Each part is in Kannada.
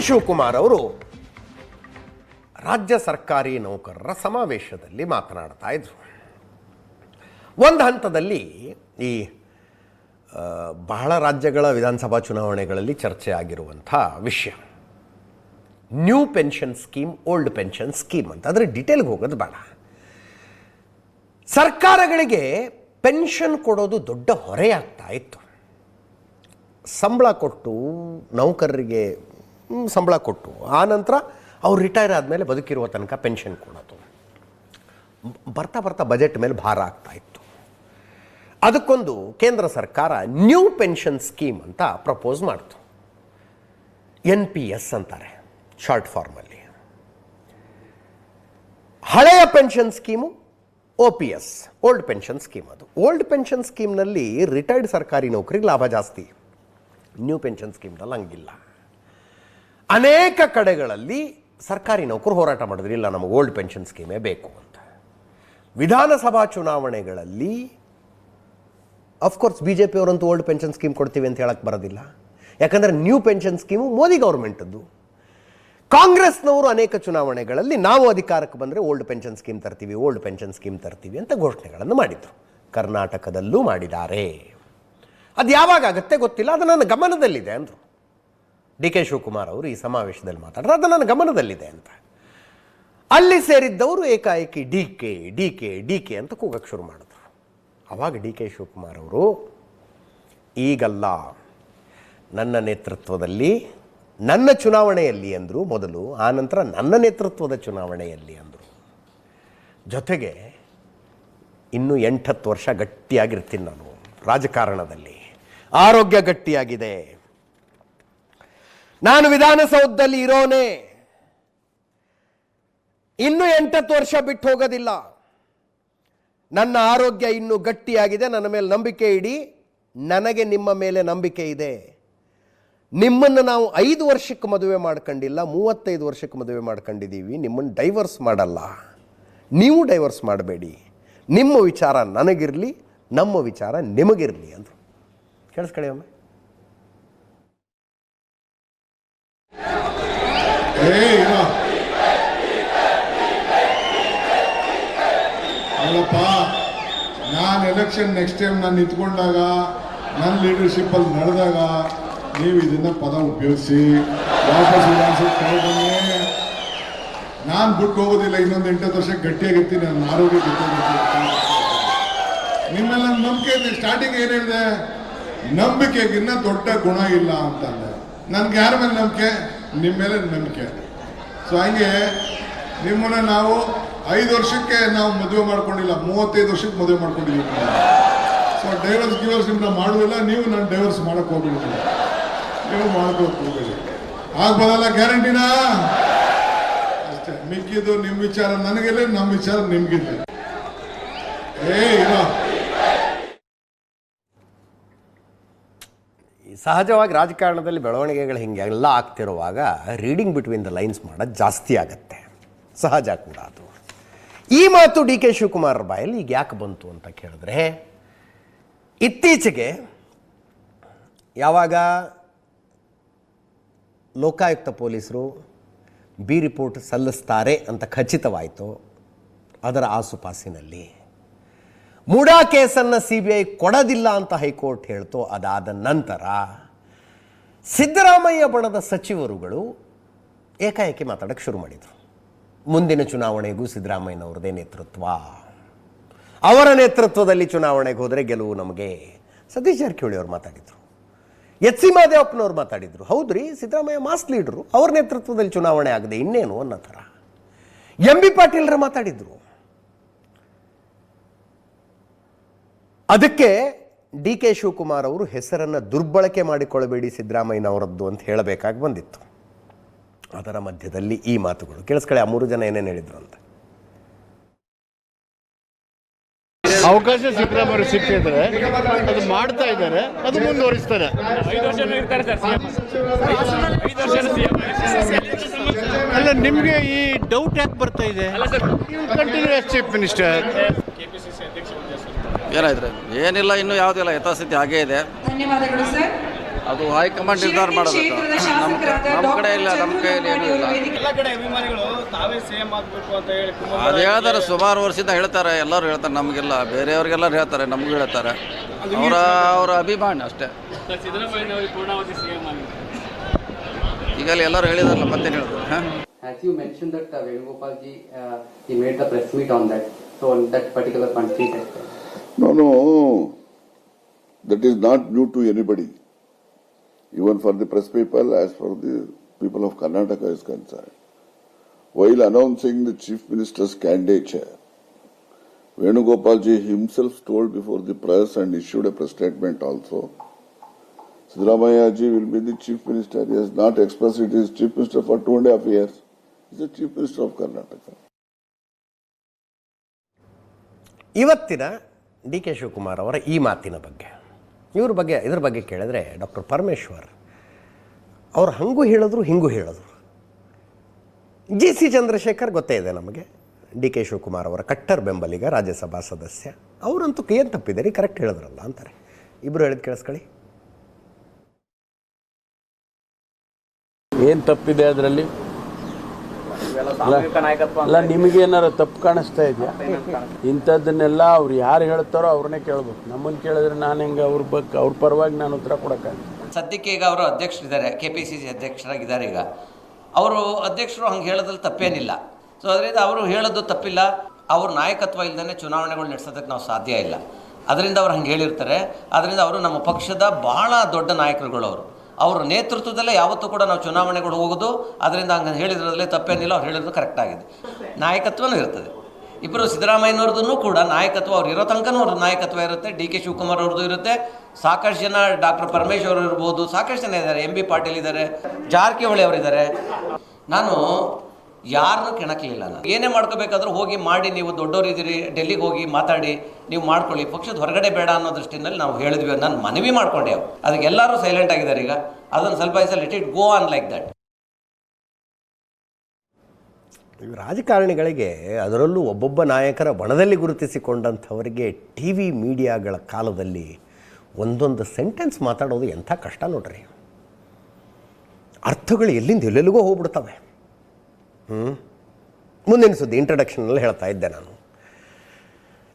ಶಿವಕುಮಾರ್ ಅವರು ರಾಜ್ಯ ಸರ್ಕಾರಿ ನೌಕರರ ಸಮಾವೇಶದಲ್ಲಿ ಮಾತನಾಡ್ತಾ ಇದ್ರು. ಒಂದು ಹಂತದಲ್ಲಿ ಈ ಬಹಳ ರಾಜ್ಯಗಳ ವಿಧಾನಸಭಾ ಚುನಾವಣೆಗಳಲ್ಲಿ ಚರ್ಚೆ ಆಗಿರುವಂಥ ವಿಷಯ. New pension scheme, old pension scheme ಅಂತ. ಅದರ ಡಿಟೇಲ್ಗೆ ಹೋಗೋದು ಬೇಡ. ಸರ್ಕಾರಗಳಿಗೆ ಪೆನ್ಷನ್ ಕೊಡೋದು ದೊಡ್ಡ ಹೊರೆಯಾಗ್ತಾ ಇತ್ತು. ಸಂಬಳ ಕೊಟ್ಟು ನೌಕರರಿಗೆ ಸಂಬಳ ಕೊಟ್ಟು. ಆ ನಂತರ ಅವ್ರು ರಿಟೈರ್ ಆದಮೇಲೆ ಬದುಕಿರುವ ತನಕ ಪೆನ್ಷನ್ ಕೊಡೋದು ಬರ್ತಾ ಬರ್ತಾ ಬಜೆಟ್ ಮೇಲೆ ಭಾರ ಆಗ್ತಾ ಇತ್ತು. ಅದಕ್ಕೊಂದು ಕೇಂದ್ರ ಸರ್ಕಾರ ನ್ಯೂ ಪೆನ್ಷನ್ ಸ್ಕೀಮ್ ಅಂತ ಪ್ರಪೋಸ್ ಮಾಡ್ತು. ಎನ್ ಪಿ ಎಸ್ ಅಂತಾರೆ ಶಾರ್ಟ್ ಫಾರ್ಮಲ್ಲಿ ಹಳೆಯ pension scheme O P S old pension scheme ಅದು. ಓಲ್ಡ್ ಪೆನ್ಷನ್ ಸ್ಕೀಮ್ನಲ್ಲಿ ರಿಟೈರ್ಡ್ ಸರ್ಕಾರಿ ನೌಕರಿಗೆ ಲಾಭ ಜಾಸ್ತಿ. ನ್ಯೂ ಪೆನ್ಷನ್ ಸ್ಕೀಮ್ನಲ್ಲಿ ಹಂಗಿಲ್ಲ. ಅನೇಕ ಕಡೆಗಳಲ್ಲಿ ಸರ್ಕಾರಿ ನೌಕರು ಹೋರಾಟ ಮಾಡಿದ್ರು. ಇಲ್ಲ, ನಮಗೆ ಓಲ್ಡ್ ಪೆನ್ಷನ್ ಸ್ಕೀಮೇ ಬೇಕು ಅಂತ. ವಿಧಾನಸಭಾ ಚುನಾವಣೆಗಳಲ್ಲಿ ಅಫ್ಕೋರ್ಸ್ ಬಿ ಜೆ ಪಿಯವರಂತೂ ಓಲ್ಡ್ ಪೆನ್ಷನ್ ಸ್ಕೀಮ್ ಕೊಡ್ತೀವಿ ಅಂತ ಹೇಳಕ್ಕೆ ಬರೋದಿಲ್ಲ. ಯಾಕಂದರೆ ನ್ಯೂ ಪೆನ್ಷನ್ ಸ್ಕೀಮು ಮೋದಿ ಗೌರ್ಮೆಂಟದ್ದು. ಕಾಂಗ್ರೆಸ್ನವರು ಅನೇಕ ಚುನಾವಣೆಗಳಲ್ಲಿ ನಾವು ಅಧಿಕಾರಕ್ಕೆ ಬಂದರೆ ಓಲ್ಡ್ ಪೆನ್ಷನ್ ಸ್ಕೀಮ್ ತರ್ತೀವಿ, ಓಲ್ಡ್ ಪೆನ್ಷನ್ ಸ್ಕೀಮ್ ತರ್ತೀವಿ ಅಂತ ಘೋಷಣೆಗಳನ್ನು ಮಾಡಿದರು. ಕರ್ನಾಟಕದಲ್ಲೂ ಮಾಡಿದ್ದಾರೆ. ಅದು ಯಾವಾಗ ಆಗುತ್ತೆ ಗೊತ್ತಿಲ್ಲ, ಅದು ನನ್ನ ಗಮನದಲ್ಲಿದೆ ಅಂದರು. ಡಿ ಕೆ ಶಿವಕುಮಾರ್ ಅವರು ಈ ಸಮಾವೇಶದಲ್ಲಿ ಮಾತಾಡ್ರು ಅದು ನನ್ನ ಗಮನದಲ್ಲಿದೆ ಅಂತ. ಅಲ್ಲಿ ಸೇರಿದ್ದವರು ಏಕಾಏಕಿ D K D K D K ಅಂತ ಕೂಗಕ್ಕೆ ಶುರು ಮಾಡಿದ್ರು. ಅವಾಗ ಡಿ ಕೆ ಶಿವಕುಮಾರ್ ಅವರು, ಈಗಲ್ಲ, ನನ್ನ ನೇತೃತ್ವದಲ್ಲಿ, ನನ್ನ ಚುನಾವಣೆಯಲ್ಲಿ ಅಂದರು ಮೊದಲು ಆನಂತರ ನನ್ನ ನೇತೃತ್ವದ ಚುನಾವಣೆಯಲ್ಲಿ ಅಂದರು. ಜೊತೆಗೆ ಇನ್ನೂ ಎಂಟತ್ತು ವರ್ಷ ಗಟ್ಟಿಯಾಗಿರ್ತೀನಿ ನಾನು ರಾಜಕಾರಣದಲ್ಲಿ. ಆರೋಗ್ಯ ಗಟ್ಟಿಯಾಗಿದೆ. ನಾನು ವಿಧಾನಸೌಧದಲ್ಲಿ ಇರೋನೆ. ಇನ್ನು ಎಂಟತ್ತು ವರ್ಷ ಬಿಟ್ಟು ಹೋಗೋದಿಲ್ಲ. ನನ್ನ ಆರೋಗ್ಯ ಇನ್ನೂ ಗಟ್ಟಿಯಾಗಿದೆ, ನನ್ನ ಮೇಲೆ ನಂಬಿಕೆ ಇಡಿ, ನನಗೆ ನಿಮ್ಮ ಮೇಲೆ ನಂಬಿಕೆ ಇದೆ. ನಿಮ್ಮನ್ನು ನಾವು ಐದು ವರ್ಷಕ್ಕೆ ಮದುವೆ ಮಾಡ್ಕೊಂಡಿಲ್ಲ, ಮೂವತ್ತೈದು ವರ್ಷಕ್ಕೆ ಮದುವೆ ಮಾಡ್ಕೊಂಡಿದ್ದೀವಿ, ನಿಮ್ಮನ್ನು ಡೈವರ್ಸ್ ಮಾಡಲ್ಲ. ನೀವು ಡೈವರ್ಸ್ ಮಾಡಬೇಡಿ. ನಿಮ್ಮ ವಿಚಾರ ನನಗಿರಲಿ, ನಮ್ಮ ವಿಚಾರ ನಿಮಗಿರಲಿ ಅಂದರು. ಕೇಳಿಸ್ಕೊಳ್ಳಿ ಒಮ್ಮೆ ಏ ಇರೋ ಅಲ್ಲಪ್ಪ ನಾನು ಎಲೆಕ್ಷನ್ ನೆಕ್ಸ್ಟ್ ಟೈಮ್ ನಾನು ನಿಂತ್ಕೊಂಡಾಗ ನನ್ನ ಲೀಡರ್ಶಿಪ್ ಅಲ್ಲಿ ನಡೆದಾಗ ನೀವು ಇದನ್ನ ಪದ ಉಪಯೋಗಿಸಿ ವಾಪಸ್ ನಾನು ಬಿಟ್ಟು ಹೋಗೋದಿಲ್ಲ, ಇನ್ನೊಂದು ಎಂಟತ್ತು ವರ್ಷ ಗಟ್ಟಿಯಾಗಿರ್ತೀನಿ, ನನ್ನ ಆರೋಗ್ಯ ಗಟ್ಟಿಯಾಗಿರ್ತೀನಿ ನಿಮ್ಮೆಲ್ಲ ನಂಬಿಕೆ ಇದೆ ಸ್ಟಾರ್ಟಿಂಗ್ ಏನು ಹೇಳಿದೆ? ನಂಬಿಕೆಗಿನ್ನ ದೊಡ್ಡ ಗುಣ ಇಲ್ಲ ಅಂತಂದೆ. ನನ್ಗೆ ಯಾರ ಮೇಲೆ ನಂಬಿಕೆ? ನಿಮ್ಮ ಮೇಲೆ ನಂಬಿಕೆ. ಸೊ ಹಂಗೆ ನಿಮ್ಮನ್ನ ನಾವು ಐದು ವರ್ಷಕ್ಕೆ ನಾವು ಮದುವೆ ಮಾಡ್ಕೊಂಡಿಲ್ಲ, ಮೂವತ್ತೈದು ವರ್ಷಕ್ಕೆ ಮದುವೆ ಮಾಡ್ಕೊಂಡಿದ್ದೀವಿ. ಸೊ ಡೈವರ್ಸ್ ಗಿವರ್ಸ್ ನಿಮ್ಮನ್ನ ಮಾಡುವುದಿಲ್ಲ ನೀವು ನಾನು ಡೈವರ್ಸ್ ಮಾಡಕ್ ಹೋಗ್ಬಿಡ್ತೀವಿ ನೀವು ಮಾಡ್ಕೋಕ್ ಹೋಗ್ಬೇಡಿ. ಆಗ್ಬೋದಲ್ಲ ಗ್ಯಾರಂಟಿನಾ? ಅಷ್ಟೇ, ಮಿಕ್ಕಿದ್ದು ನಿಮ್ಮ ವಿಚಾರ ನನಗಿಲ್ಲ ನಮ್ಮ ವಿಚಾರ ನಿಮ್ಗಿಲ್ಲ ಏ ಈ ಸಹಜವಾಗಿ ರಾಜಕಾರಣದಲ್ಲಿ ಬೆಳವಣಿಗೆಗಳು ಹಿಂಗೆಲ್ಲ ಆಗ್ತಿರುವಾಗ ರೀಡಿಂಗ್ ಬಿಟ್ವೀನ್ ದ ಲೈನ್ಸ್ ಮಾಡೋದು ಜಾಸ್ತಿ ಆಗುತ್ತೆ. ಸಹಜ ಕೂಡ ಅದು. ಈ ಮಾತು ಡಿ ಕೆ ಶಿವಕುಮಾರ್ ಬಾಯಲ್ಲಿ ಈಗ ಯಾಕೆ ಬಂತು ಅಂತ ಕೇಳಿದ್ರೆ, ಇತ್ತೀಚೆಗೆ ಯಾವಾಗ ಲೋಕಾಯುಕ್ತ ಪೊಲೀಸರು ಬಿ ರಿಪೋರ್ಟ್ ಸಲ್ಲಿಸ್ತಾರೆ ಅಂತ ಖಚಿತವಾಯಿತು, ಅದರ ಆಸುಪಾಸಿನಲ್ಲಿ ಮೂಡಾ ಕೇಸನ್ನು ಸಿ ಬಿ ಐ ಕೊಡೋದಿಲ್ಲ ಅಂತ ಹೈಕೋರ್ಟ್ ಹೇಳ್ತು, ಅದಾದ ನಂತರ ಸಿದ್ದರಾಮಯ್ಯ ಬಣದ ಸಚಿವರುಗಳು ಏಕಾಏಕಿ ಮಾತಾಡೋಕ್ಕೆ ಶುರು ಮಾಡಿದರು. ಮುಂದಿನ ಚುನಾವಣೆಗೂ ಸಿದ್ದರಾಮಯ್ಯನವ್ರದೇ ನೇತೃತ್ವ. ಅವರ ನೇತೃತ್ವದಲ್ಲಿ ಚುನಾವಣೆಗೆ ಹೋದರೆ ಗೆಲುವು ನಮಗೆ. ಸತೀಶ್ ಜಾರಕಿಹೊಳಿ ಅವರು ಮಾತಾಡಿದರು. ಎಚ್ ಸಿ ಮಾದೇವಪ್ಪನವ್ರು ಮಾತಾಡಿದರು. ಹೌದ್ರಿ, ಸಿದ್ದರಾಮಯ್ಯ ಮಾಸ್ ಲೀಡ್ರು. ಅವ್ರ ನೇತೃತ್ವದಲ್ಲಿ ಚುನಾವಣೆ ಆಗದೆ ಇನ್ನೇನು ಅನ್ನೋ ಥರ. ಎಂ ಬಿ ಪಾಟೀಲ್ರ ಮಾತಾಡಿದರು. ಅದಕ್ಕೆ ಡಿ ಕೆ ಶಿವಕುಮಾರ್ ಅವರು ಹೆಸರನ್ನು ದುರ್ಬಳಕೆ ಮಾಡಿಕೊಳ್ಳಬೇಡಿ ಸಿದ್ದರಾಮಯ್ಯನವರದ್ದು ಅಂತ ಹೇಳಬೇಕಾಗಿ ಬಂದಿತ್ತು. ಅದರ ಮಧ್ಯದಲ್ಲಿ ಈ ಮಾತುಗಳು. ಕೇಳಿಸ್ಕೊಳ್ಳಿ ಆ ಮೂರು ಜನ ಏನೇನು ಹೇಳಿದ್ರು ಅಂತ. ಅವಕಾಶ ಸಿದ್ದರಾಮಯ್ಯ ಸಿಕ್ಕಿದ್ರೆ ಅದು ಮಾಡ್ತಾ ಇದ್ದಾರೆ ಅದು ಮುಂದುವರಿಸ್ತಾರೆ. ಅಲ್ಲ ನಿಮ್ಗೆ ಈ ಡೌಟ್ ಯಾಕೆ ಬರ್ತಾ ಇದೆ? ಕಂಟಿನ್ಯೂಸ್ ಚೀಫ್ ಮಿನಿಸ್ಟರ್ ಏನಾಯ್ತು ಏನಿಲ್ಲ ಇನ್ನೂ ಯಾವುದಿಲ್ಲ ಯಥಾಸ್ಥಿತಿ ಹಾಗೇ ಇದೆ. ಧನ್ಯವಾದಗಳು ಸರ್ ಅದು ಹೈಕಮಾಂಡ್ ನಿರ್ಧಾರ ಮಾಡಬೇಕು ನಮ್ಮ ನಮ್ಮ ಕಡೆ ಇಲ್ಲ ನಮ್ಮ ಕೈಯಲ್ಲಿ ಏನೂ ಇಲ್ಲ. ಎಲ್ಲ ಕಡೆ ಅಭಿಮಾನಿಗಳು ತಾವೇ ಸಿಎಂ ಆಗ್ಬೇಕು ಅಂತ ಹೇಳಿ ಅದು ಹೇಳ್ತಾರೆ ಸುಮಾರು ವರ್ಷದಿಂದ ಹೇಳ್ತಾರೆ ಎಲ್ಲರೂ ಹೇಳ್ತಾರೆ ನಮಗೆಲ್ಲ ಬೇರೆಯವ್ರಿಗೆಲ್ಲ ಹೇಳ್ತಾರೆ ನಮಗೂ ಹೇಳ್ತಾರೆ. ಅವರ ಅವರ ಅಭಿಮಾನ ಅಷ್ಟೇ. ಈಗಲ್ಲಿ ಎಲ್ಲರೂ ಹೇಳಿದಾರಲ್ಲ ಮತ್ತೇನು ಹೇಳಿದ್ರು ಹಾಂ? As you mentioned that uh, Venugopal ji, uh, he made the press meet on that, so on that particular country. Not No, no, that is not new to anybody. Even for the press people, as for the people of Karnataka is concerned. While announcing the chief minister's candidature, Venugopalji himself told before the press and issued a press statement also. Sidramayaji will be the chief minister. He has not expressed it is chief minister for two and a half years. He is the chief minister of Karnataka. ಇವತ್ತಿನ ಡಿ ಕೆ ಶಿವಕುಮಾರ್ ಅವರ ಈ ಮಾತಿನ ಬಗ್ಗೆ ಇವ್ರ ಬಗ್ಗೆ, ಇದ್ರ ಬಗ್ಗೆ ಕೇಳಿದ್ರೆ ಡಾಕ್ಟರ್ ಪರಮೇಶ್ವರ್ ಅವ್ರು ಹಂಗೂ ಹೇಳಿದ್ರು, ಹಿಂಗೂ ಹೇಳಿದ್ರು. ಜಿ ಸಿ ಚಂದ್ರಶೇಖರ್ ಗೊತ್ತೇ ಇದೆ ನಮಗೆ. ಡಿ ಕೆ ಶಿವಕುಮಾರ್ ಅವರ ಕಟ್ಟರ್ ಬೆಂಬಲಿಗ, ರಾಜ್ಯಸಭಾ ಸದಸ್ಯ. ಅವರಂತೂ ಏನು ತಪ್ಪಿದೆ? ರೀ ಕರೆಕ್ಟ್ ಹೇಳಿದ್ರಲ್ಲ ಅಂತಾರೆ. ಇಬ್ಬರು ಹೇಳಿದ್ ಕೇಳಿಸ್ಕೊಳ್ಳಿ. ಏನು ತಪ್ಪಿದೆ ಅದರಲ್ಲಿ? ಅಲ್ಲ ಏನಾರು ತಪ್ಪು ಕಾಣಿಸ್ತಾ ಇದೆಯಾ? ಇಂಥದ್ದನ್ನೆಲ್ಲ ಅವ್ರು ಯಾರು ಹೇಳ್ತಾರೋ ಅವ್ರನ್ನೇ ಕೇಳ್ಬೇಕು. ನಮ್ಮನ್ನು ಕೇಳಿದ್ರೆ ನಾನು ಹೆಂಗೆ ಅವ್ರ ಬಗ್ಗೆ ಅವ್ರ ಪರವಾಗಿ ನಾನು ಉತ್ತರ ಕೊಡೋಕ್ಕಾಗ ಸದ್ಯಕ್ಕೆ ಈಗ ಅವರು ಅಧ್ಯಕ್ಷರಿದ್ದಾರೆ ಕೆ ಪಿ ಸಿ ಸಿ ಅಧ್ಯಕ್ಷರಾಗಿದ್ದಾರೆ ಈಗ. ಅವರು ಅಧ್ಯಕ್ಷರು ಹಂಗೆ ಹೇಳೋದ್ರಲ್ಲಿ ತಪ್ಪೇನಿಲ್ಲ. ಸೊ ಅದರಿಂದ ಅವರು ಹೇಳೋದು ತಪ್ಪಿಲ್ಲ. ಅವ್ರ ನಾಯಕತ್ವ ಇಲ್ಲದೇ ಚುನಾವಣೆಗಳು ನಡೆಸೋದಕ್ಕೆ ನಾವು ಸಾಧ್ಯ ಇಲ್ಲ. ಅದರಿಂದ ಅವ್ರು ಹಂಗೆ ಹೇಳಿರ್ತಾರೆ. ಅದರಿಂದ ಅವರು ನಮ್ಮ ಪಕ್ಷದ ಬಹಳ ದೊಡ್ಡ ನಾಯಕರುಗಳು ಅವರು. ಅವ್ರ ನೇತೃತ್ವದಲ್ಲೇ ಯಾವತ್ತೂ ಕೂಡ ನಾವು ಚುನಾವಣೆಗಳು ಹೋಗೋದು. ಅದರಿಂದ ಹಂಗೆ ಹೇಳಿದ್ರಲ್ಲೇ ತಪ್ಪೇನಿಲ್ಲ, ಅವ್ರು ಹೇಳಿದ್ರು ಕರೆಕ್ಟ್ ಆಗಿದೆ. ನಾಯಕತ್ವನೂ ಇರ್ತದೆ. ಇಬ್ಬರು ಸಿದ್ದರಾಮಯ್ಯನವ್ರದ್ದು ಕೂಡ ನಾಯಕತ್ವ, ಅವ್ರು ಇರೋ ತನಕನೂ ಅವ್ರ ನಾಯಕತ್ವ ಇರುತ್ತೆ. ಡಿ ಕೆ ಶಿವಕುಮಾರ್ ಅವ್ರದ್ದು ಇರುತ್ತೆ. ಸಾಕಷ್ಟು ಜನ ಡಾಕ್ಟರ್ ಪರಮೇಶ್ವರ್ ಇರ್ಬೋದು. ಸಾಕಷ್ಟು ಜನ ಇದ್ದಾರೆ. ಎಂ ಬಿ ಪಾಟೀಲ್ ಇದ್ದಾರೆ. ಜಾರಕಿಹೊಳಿ ಅವರಿದ್ದಾರೆ. ನಾನು ಯಾರನ್ನೂ ಕೆಣಕಲಿಲ್ಲ ನಾನು. ಏನೇ ಮಾಡ್ಕೋಬೇಕಾದ್ರೂ ಹೋಗಿ ಮಾಡಿ, ನೀವು ದೊಡ್ಡವರಿದ್ದೀರಿ ಡೆಲ್ಲಿಗೆ ಹೋಗಿ ಮಾತಾಡಿ, ನೀವು ಮಾಡ್ಕೊಳ್ಳಿ. ಪಕ್ಷದ ಹೊರಗಡೆ ಬೇಡ ಅನ್ನೋ ದೃಷ್ಟಿನಲ್ಲಿ ನಾವು ಹೇಳಿದ್ವಿ ನಾನು ಮನವಿ ಮಾಡ್ಕೊಂಡೆ ಅದಕ್ಕೆ ಎಲ್ಲರೂ ಸೈಲೆಂಟ್ ಆಗಿದ್ದಾರೆ ಈಗ. ಅದನ್ನು ಸ್ವಲ್ಪ ಐಸ let it go on like that ರಾಜಕಾರಣಿಗಳಿಗೆ ಅದರಲ್ಲೂ ಒಬ್ಬೊಬ್ಬ ನಾಯಕರ ಬಣದಲ್ಲಿ ಗುರುತಿಸಿಕೊಂಡಂಥವರಿಗೆ ಟಿ ವಿ ಮೀಡಿಯಾಗಳ ಕಾಲದಲ್ಲಿ ಒಂದೊಂದು ಸೆಂಟೆನ್ಸ್ ಮಾತಾಡೋದು ಎಂಥ ಕಷ್ಟ ನೋಡ್ರಿ. ಅರ್ಥಗಳು ಎಲ್ಲಿಂದ ಎಲ್ಲೆಲ್ಲಿಗೋ ಹೋಗ್ಬಿಡ್ತವೆ. ಮುಂದಿನ ಸುದ್ದಿ ಇಂಟ್ರಡಕ್ಷನ್ನಲ್ಲಿ ಹೇಳ್ತಾ ಇದ್ದೆ ನಾನು.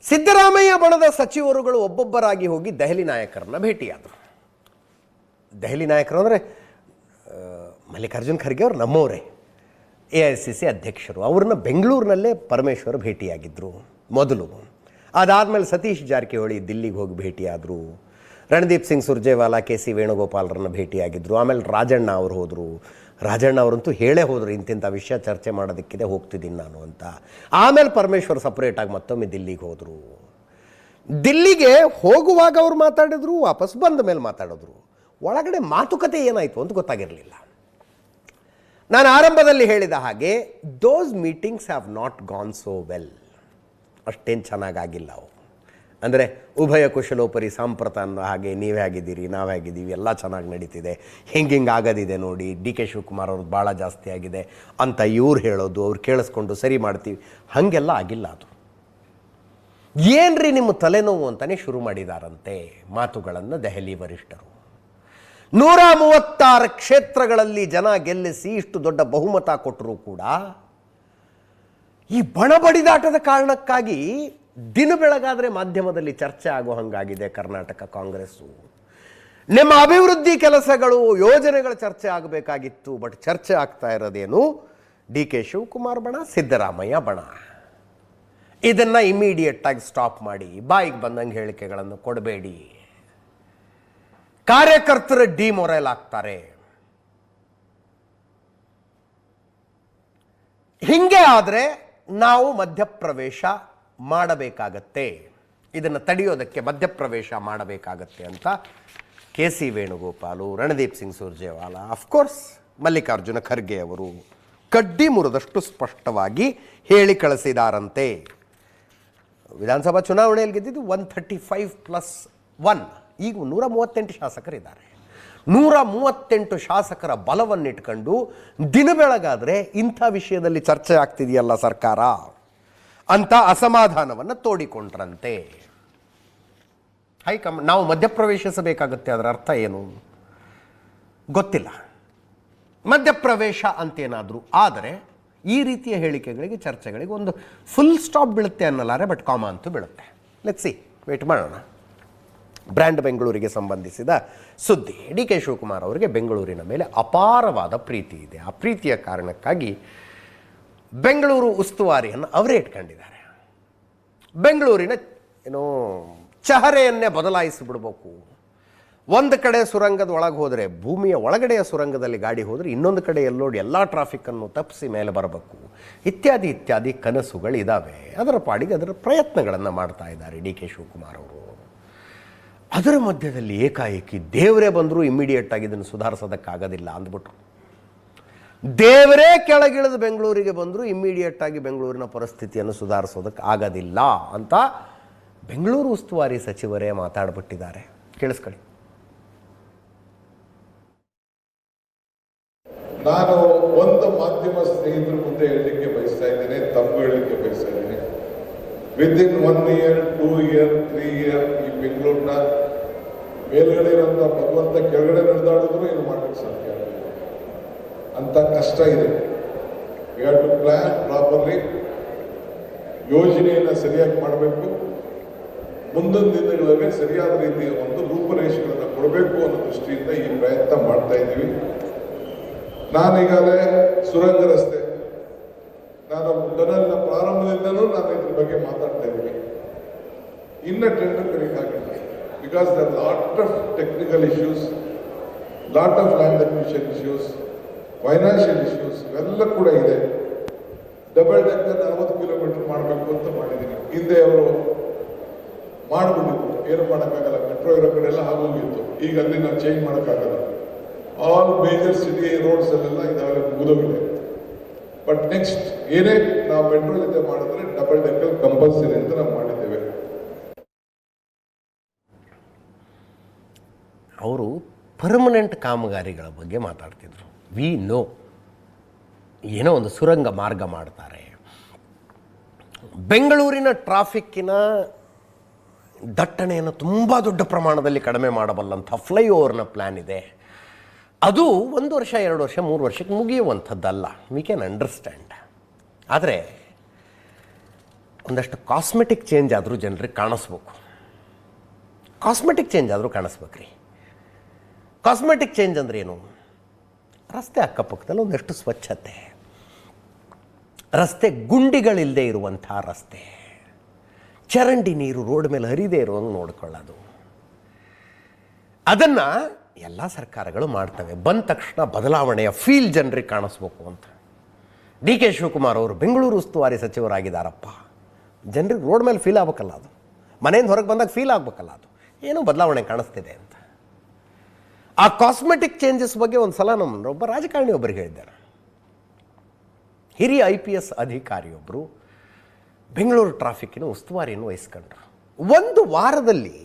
ಸಿದ್ದರಾಮಯ್ಯ ಬಣದ ಸಚಿವರುಗಳು ಒಬ್ಬೊಬ್ಬರಾಗಿ ಹೋಗಿ ದೆಹಲಿ ನಾಯಕರನ್ನ ಭೇಟಿಯಾದರು. ದೆಹಲಿ ನಾಯಕರು ಅಂದರೆ ಮಲ್ಲಿಕಾರ್ಜುನ್ ಖರ್ಗೆ ಅವರು ನಮ್ಮವರೇ. ಎ ಐ ಸಿ ಸಿ ಅಧ್ಯಕ್ಷರು. ಅವ್ರನ್ನ ಬೆಂಗಳೂರಿನಲ್ಲೇ ಪರಮೇಶ್ವರ್ ಭೇಟಿಯಾಗಿದ್ದರು ಮೊದಲು. ಅದಾದಮೇಲೆ ಸತೀಶ್ ಜಾರಕಿಹೊಳಿ ದಿಲ್ಲಿಗೆ ಹೋಗಿ ಭೇಟಿಯಾದರು. ರಣದೀಪ್ ಸಿಂಗ್ ಸುರ್ಜೇವಾಲಾ, ಕೆ ಸಿ ವೇಣುಗೋಪಾಲರನ್ನ ಭೇಟಿಯಾಗಿದ್ದರು ಆಮೇಲೆ ರಾಜಣ್ಣ ಅವರು ಹೋದರು. ರಾಜಣ್ಣ ಅವರಂತೂ ಹೇಳೇ ಹೋದರು ಇಂತಿಂಥ ವಿಷಯ ಚರ್ಚೆ ಮಾಡೋದಕ್ಕಿದೆ, ಹೋಗ್ತಿದ್ದೀನಿ ನಾನು ಅಂತ. ಆಮೇಲೆ ಪರಮೇಶ್ವರ್ ಸಪ್ರೇಟಾಗಿ ಮತ್ತೊಮ್ಮೆ ದಿಲ್ಲಿಗೆ ಹೋದರು. ದಿಲ್ಲಿಗೆ ಹೋಗುವಾಗ ಅವ್ರು ಮಾತಾಡಿದ್ರು, ವಾಪಸ್ ಬಂದ ಮೇಲೆ ಮಾತಾಡಿದ್ರು. ಒಳಗಡೆ ಮಾತುಕತೆ ಏನಾಯಿತು ಅಂತ ಗೊತ್ತಾಗಿರಲಿಲ್ಲ. ನಾನು ಆರಂಭದಲ್ಲಿ ಹೇಳಿದ ಹಾಗೆ those meetings have not gone so well ಅಷ್ಟೇನು ಚೆನ್ನಾಗಾಗಿಲ್ಲ ಅವು. ಅಂದರೆ ಉಭಯ ಕುಶಲೋಪರಿ ಸಾಂಪ್ರತ ಅನ್ನೋ ಹಾಗೆ ನೀವೇ ಆಗಿದ್ದೀರಿ, ನಾವು ಆಗಿದ್ದೀವಿ, ಎಲ್ಲ ಚೆನ್ನಾಗಿ ನಡೀತಿದೆ. ಹಿಂಗೆ ಹಿಂಗೆ ಆಗೋದಿದೆ ನೋಡಿ, ಡಿ ಕೆ ಶಿವಕುಮಾರ್ ಅವ್ರದ್ದು ಭಾಳ ಜಾಸ್ತಿ ಆಗಿದೆ ಅಂತ ಇವ್ರು ಹೇಳೋದು, ಅವ್ರು ಕೇಳಿಸ್ಕೊಂಡು ಸರಿ ಮಾಡ್ತೀವಿ. ಹಾಗೆಲ್ಲ ಆಗಿಲ್ಲ ಅದು. ಏನ್ರಿ ನಿಮ್ಮ ತಲೆನೋವು ಅಂತಲೇ ಶುರು ಮಾಡಿದಾರಂತೆ ಮಾತುಗಳನ್ನು ದೆಹಲಿ ವರಿಷ್ಠರು. ನೂರ ಮೂವತ್ತಾರು ಕ್ಷೇತ್ರಗಳಲ್ಲಿ ಜನ ಗೆಲ್ಲಿಸಿ ಇಷ್ಟು ದೊಡ್ಡ ಬಹುಮತ ಕೊಟ್ಟರೂ ಕೂಡ ಈ ಬಣಬಡಿದಾಟದ ಕಾರಣಕ್ಕಾಗಿ ದಿನ ಬೆಳಗಾದರೆ ಮಾಧ್ಯಮದಲ್ಲಿ ಚರ್ಚೆ ಆಗೋ ಹಂಗಾಗಿದೆ ಕರ್ನಾಟಕ ಕಾಂಗ್ರೆಸ್ಸು. ನಿಮ್ಮ ಅಭಿವೃದ್ಧಿ ಕೆಲಸಗಳು, ಯೋಜನೆಗಳ ಚರ್ಚೆ ಆಗಬೇಕಾಗಿತ್ತು, ಬಟ್ ಚರ್ಚೆ ಆಗ್ತಾ ಇರೋದೇನು? ಡಿ ಕೆ ಶಿವಕುಮಾರ್ ಬಣ, ಸಿದ್ದರಾಮಯ್ಯ ಬಣ. ಇದನ್ನು ಇಮಿಡಿಯೇಟಾಗಿ ಸ್ಟಾಪ್ ಮಾಡಿ, ಬಾಯಿಗೆ ಬಂದಂಗೆ ಹೇಳಿಕೆಗಳನ್ನು ಕೊಡಬೇಡಿ. ಕಾರ್ಯಕರ್ತರು ಡಿಮೊರೈಲ್ ಆಗ್ತಾರೆ. ಹಿಂಗೆ ಆದರೆ ನಾವು ಮಧ್ಯಪ್ರವೇಶ ಮಾಡಬೇಕಾಗತ್ತೆ. ಇದನ್ನು ತಡೆಯೋದಕ್ಕೆ ಮಧ್ಯಪ್ರವೇಶ ಮಾಡಬೇಕಾಗತ್ತೆ ಅಂತ K C Venugopal, Randeep Singh Surjewala of course Mallikarjuna Kharge ಅವರು ಕಡ್ಡಿ ಮುರಿದಷ್ಟು ಸ್ಪಷ್ಟವಾಗಿ ಹೇಳಿ ಕಳಿಸಿದಾರಂತೆ. ವಿಧಾನಸಭಾ ಚುನಾವಣೆಯಲ್ಲಿ ಗೆದ್ದಿದ್ದು one thirty five plus one ಈಗ ನೂರ ಮೂವತ್ತೆಂಟು ಶಾಸಕರಿದ್ದಾರೆ. ನೂರ ಮೂವತ್ತೆಂಟು ಶಾಸಕರ ಬಲವನ್ನಿಟ್ಕೊಂಡು ದಿನ ಬೆಳಗಾದರೆ ಇಂಥ ವಿಷಯದಲ್ಲಿ ಚರ್ಚೆ ಆಗ್ತಿದೆಯಲ್ಲ ಸರ್ಕಾರ? ಅಂತ ಅಸಮಾಧಾನವನ್ನು ತೋಡಿಕೊಂಡ್ರಂತೆ. ಹೈಕಮ್, ನಾವು ಮಧ್ಯಪ್ರವೇಶಿಸಬೇಕಾಗತ್ತೆ, ಅದರ ಅರ್ಥ ಏನು? ಗೊತ್ತಿಲ್ಲ. ಮಧ್ಯಪ್ರವೇಶ ಅಂತೇನಾದರೂ ಆದರೆ ಈ ರೀತಿಯ ಹೇಳಿಕೆಗಳಿಗೆ, ಚರ್ಚೆಗಳಿಗೆ ಒಂದು ಫುಲ್ ಸ್ಟಾಪ್ ಬೀಳುತ್ತೆ ಅನ್ನಲಾರೆ ಬಟ್ ಕಾಮ ಅಂತೂ ಬೀಳುತ್ತೆ. ಲೆಟ್ಸಿ ವೇಟ್ ಮಾಡೋಣ. ಬ್ರ್ಯಾಂಡ್ ಬೆಂಗಳೂರಿಗೆ ಸಂಬಂಧಿಸಿದ ಸುದ್ದಿ. ಡಿ ಕೆ ಶಿವಕುಮಾರ್ ಅವರಿಗೆ ಬೆಂಗಳೂರಿನ ಮೇಲೆ ಅಪಾರವಾದ ಪ್ರೀತಿ ಇದೆ. ಆ ಪ್ರೀತಿಯ ಕಾರಣಕ್ಕಾಗಿ ಬೆಂಗಳೂರು ಉಸ್ತುವಾರಿಯನ್ನು ಅವರೇ ಇಟ್ಕೊಂಡಿದ್ದಾರೆ. ಬೆಂಗಳೂರಿನ ಏನೋ ಚಹರೆಯನ್ನೇ ಬದಲಾಯಿಸಿಬಿಡ್ಬೇಕು ಒಂದು ಕಡೆ ಸುರಂಗದ ಒಳಗೆ ಹೋದರೆ, ಭೂಮಿಯ ಒಳಗಡೆಯ ಸುರಂಗದಲ್ಲಿ ಗಾಡಿ ಹೋದರೆ ಇನ್ನೊಂದು ಕಡೆ ಎಲ್ಲೋಡಿ ಎಲ್ಲ ಟ್ರಾಫಿಕ್ಕನ್ನು ತಪ್ಪಿಸಿ ಮೇಲೆ ಬರಬೇಕು. ಇತ್ಯಾದಿ ಇತ್ಯಾದಿ ಕನಸುಗಳಿದ್ದಾವೆ ಅದರ ಪಾಡಿಗೆ ಅದರ ಪ್ರಯತ್ನಗಳನ್ನು ಮಾಡ್ತಾ ಇದ್ದಾರೆ ಡಿ ಕೆ ಶಿವಕುಮಾರ್ ಅವರು. ಅದರ ಮಧ್ಯದಲ್ಲಿ ಏಕಾಏಕಿ ದೇವರೇ ಬಂದರೂ ಇಮ್ಮಿಡಿಯೇಟ್ ಆಗಿ ಇದನ್ನು ಸುಧಾರಿಸೋದಕ್ಕಾಗೋದಿಲ್ಲ ಅಂದ್ಬಿಟ್ರು. ದೇವರೇ ಕೆಳಗಿಳಿದು ಬೆಂಗಳೂರಿಗೆ ಬಂದರೂ ಇಮ್ಮಿಡಿಯೇಟ್ ಆಗಿ ಬೆಂಗಳೂರಿನ ಪರಿಸ್ಥಿತಿಯನ್ನು ಸುಧಾರಿಸೋದಕ್ಕೆ ಆಗೋದಿಲ್ಲ ಅಂತ ಬೆಂಗಳೂರು ಉಸ್ತುವಾರಿ ಸಚಿವರೇ ಮಾತಾಡ್ಬಿಟ್ಟಿದ್ದಾರೆ. ಕೇಳಿಸ್ಕೊಳ್ಳಿ. ನಾನು ಒಂದು ಮಾಧ್ಯಮ ಸ್ನೇಹಿತರ ಮುಂದೆ ಹೇಳಲಿಕ್ಕೆ ಬಯಸ್ತಾ ಇದ್ದೇನೆ ತಪ್ಪು ಹೇಳಲಿಕ್ಕೆ ಬಯಸ್ತಾ ಇದ್ದೇನೆ. Within one year two year three year ಈ ಬೆಂಗಳೂರಿನ ಮೇಲ್ಗಡೆ ಇರುವಂತ ಭಗವಂತ ಕೆಳಗಡೆ ನಡೆದಾಡಿದ್ರು ಏನು ಮಾಡಲಿಕ್ಕೆ ಸಾಧ್ಯ. ಅಂತ ಕಷ್ಟ ಇದೆ. We have to plan properly ಯೋಜನೆಯನ್ನು ಸರಿಯಾಗಿ ಮಾಡಬೇಕು. ಮುಂದೊಂದು ದಿನಗಳಲ್ಲಿ ಸರಿಯಾದ ರೀತಿಯ ಒಂದು ರೂಪರೇಷೆಗಳನ್ನು ಕೊಡಬೇಕು ಅನ್ನೋ ದೃಷ್ಟಿಯಿಂದ ಈ ಪ್ರಯತ್ನ ಮಾಡ್ತಾ ಇದ್ದೀವಿ. ನಾನೀಗಾಗಲೇ ಸುರಂಗ ರಸ್ತೆ, ನಾನು ಟನಲ್ನ ಪ್ರಾರಂಭದಿಂದಲೂ ನಾನು ಇದ್ರ ಬಗ್ಗೆ ಮಾತಾಡ್ತಾ ಇದ್ದೀನಿ. ಇನ್ನ tender ಕರೀತಾಗಿಲ್ಲ because the lot of technical issues lot of land acquisition issues financial issues ಇವೆಲ್ಲ ಕೂಡ ಇದೆ. ಡಬಲ್ ಡೆಕ್ಕರ್ ನಲವತ್ತು ಕಿಲೋಮೀಟರ್ ಮಾಡಬೇಕು ಅಂತ ಮಾಡಿದ್ದೀನಿ ಹಿಂದೆ ಅವರು ಮಾಡ್ಬಿಟ್ಟಿದ್ರು. ಏನು ಮಾಡೋಕ್ಕಾಗಲ್ಲ. ಮೆಟ್ರೋ ಇರೋ ಕಡೆ ಎಲ್ಲ ಆಗೋಗಿತ್ತು. ಈಗ ಅಲ್ಲಿ ನಾವು ಚೇಂಜ್ ಮಾಡೋಕ್ಕಾಗಲ್ಲ. ಆಲ್ ಮೇಜರ್ ಸಿಟಿ ರೋಡ್ಸ್ ಅಲ್ಲೆಲ್ಲ ಇದಾಗಲೇ ಮುಗಿದೋಗಿದೆ. ಬಟ್ ನೆಕ್ಸ್ಟ್ ಏನೇ ನಾವು ಮೆಟ್ರೋ ಜೊತೆ ಮಾಡಿದ್ರೆ ಡಬಲ್ ಡೆಕ್ಕರ್ ಕಂಪಲ್ಸರಿ ಅಂತ ನಾವು ಮಾಡಿದ್ದೇವೆ. ಅವರು ಪರ್ಮನೆಂಟ್ ಕಾಮಗಾರಿಗಳ ಬಗ್ಗೆ ಮಾತಾಡ್ತಿದ್ರು. ವಿ ನೋ ಏನೋ ಒಂದು ಸುರಂಗ ಮಾರ್ಗ ಮಾಡ್ತಾರೆ. ಬೆಂಗಳೂರಿನ ಟ್ರಾಫಿಕ್ಕಿನ ದಟ್ಟಣೆಯನ್ನು ತುಂಬ ದೊಡ್ಡ ಪ್ರಮಾಣದಲ್ಲಿ ಕಡಿಮೆ ಮಾಡಬಲ್ಲಂಥ ಫ್ಲೈಓವರ್ನ ಪ್ಲ್ಯಾನ್ ಇದೆ. ಅದು ಒಂದು ವರ್ಷ, ಎರಡು ವರ್ಷ, ಮೂರು ವರ್ಷಕ್ಕೆ ಮುಗಿಯುವಂಥದ್ದಲ್ಲ. ವಿ ಕ್ಯಾನ್ ಅಂಡರ್ಸ್ಟ್ಯಾಂಡ್ ಆದರೆ ಒಂದಷ್ಟು ಕಾಸ್ಮೆಟಿಕ್ ಚೇಂಜ್ ಆದರೂ ಜನರಿಗೆ ಕಾಣಿಸ್ಬೇಕು. ಕಾಸ್ಮೆಟಿಕ್ ಚೇಂಜ್ ಆದರೂ ಕಾಣಿಸ್ಬೇಕ್ರಿ. ಕಾಸ್ಮೆಟಿಕ್ ಚೇಂಜ್ ಅಂದ್ರೇನು ರಸ್ತೆ ಅಕ್ಕಪಕ್ಕದಲ್ಲಿ ಒಂದಷ್ಟು ಸ್ವಚ್ಛತೆ. ರಸ್ತೆ ಗುಂಡಿಗಳಿಲ್ಲದೆ ಇರುವಂಥ ರಸ್ತೆ. ಚರಂಡಿ ನೀರು ರೋಡ್ ಮೇಲೆ ಹರಿದೇ ಇರೋಂಗೆ ನೋಡ್ಕೊಳ್ಳೋದು. ಅದನ್ನು ಎಲ್ಲ ಸರ್ಕಾರಗಳು ಮಾಡ್ತವೆ. ಬಂದ ತಕ್ಷಣ ಬದಲಾವಣೆಯ ಫೀಲ್ ಜನರಿಗೆ ಕಾಣಿಸ್ಬೇಕು ಅಂತ. ಡಿ ಕೆ ಶಿವಕುಮಾರ್ ಅವರು ಬೆಂಗಳೂರು ಉಸ್ತುವಾರಿ ಸಚಿವರಾಗಿದ್ದಾರಪ್ಪ. ಜನರಿಗೆ ರೋಡ್ ಮೇಲೆ ಫೀಲ್ ಆಗ್ಬೇಕಲ್ಲ ಅದು. ಮನೆಯಿಂದ ಹೊರಗೆ ಬಂದಾಗ ಫೀಲ್ ಆಗ್ಬೇಕಲ್ಲ ಅದು. ಏನೋ ಬದಲಾವಣೆ ಕಾಣಿಸ್ತಿದೆ ಅಂತ. ಆ ಕಾಸ್ಮೆಟಿಕ್ ಚೇಂಜಸ್ ಬಗ್ಗೆ ಒಂದು ಸಲ ನಮ್ಮ ಒಬ್ಬ ರಾಜಕಾರಣಿ ಒಬ್ಬರಿಗೆ ಹೇಳಿದ್ದಾರೆ. ಹಿರಿಯ ಐ ಪಿ ಎಸ್ ಅಧಿಕಾರಿಯೊಬ್ಬರು ಬೆಂಗಳೂರು ಟ್ರಾಫಿಕ್ಕಿನ ಉಸ್ತುವಾರಿಯನ್ನು ವಹಿಸ್ಕೊಂಡ್ರು. ಒಂದು ವಾರದಲ್ಲಿ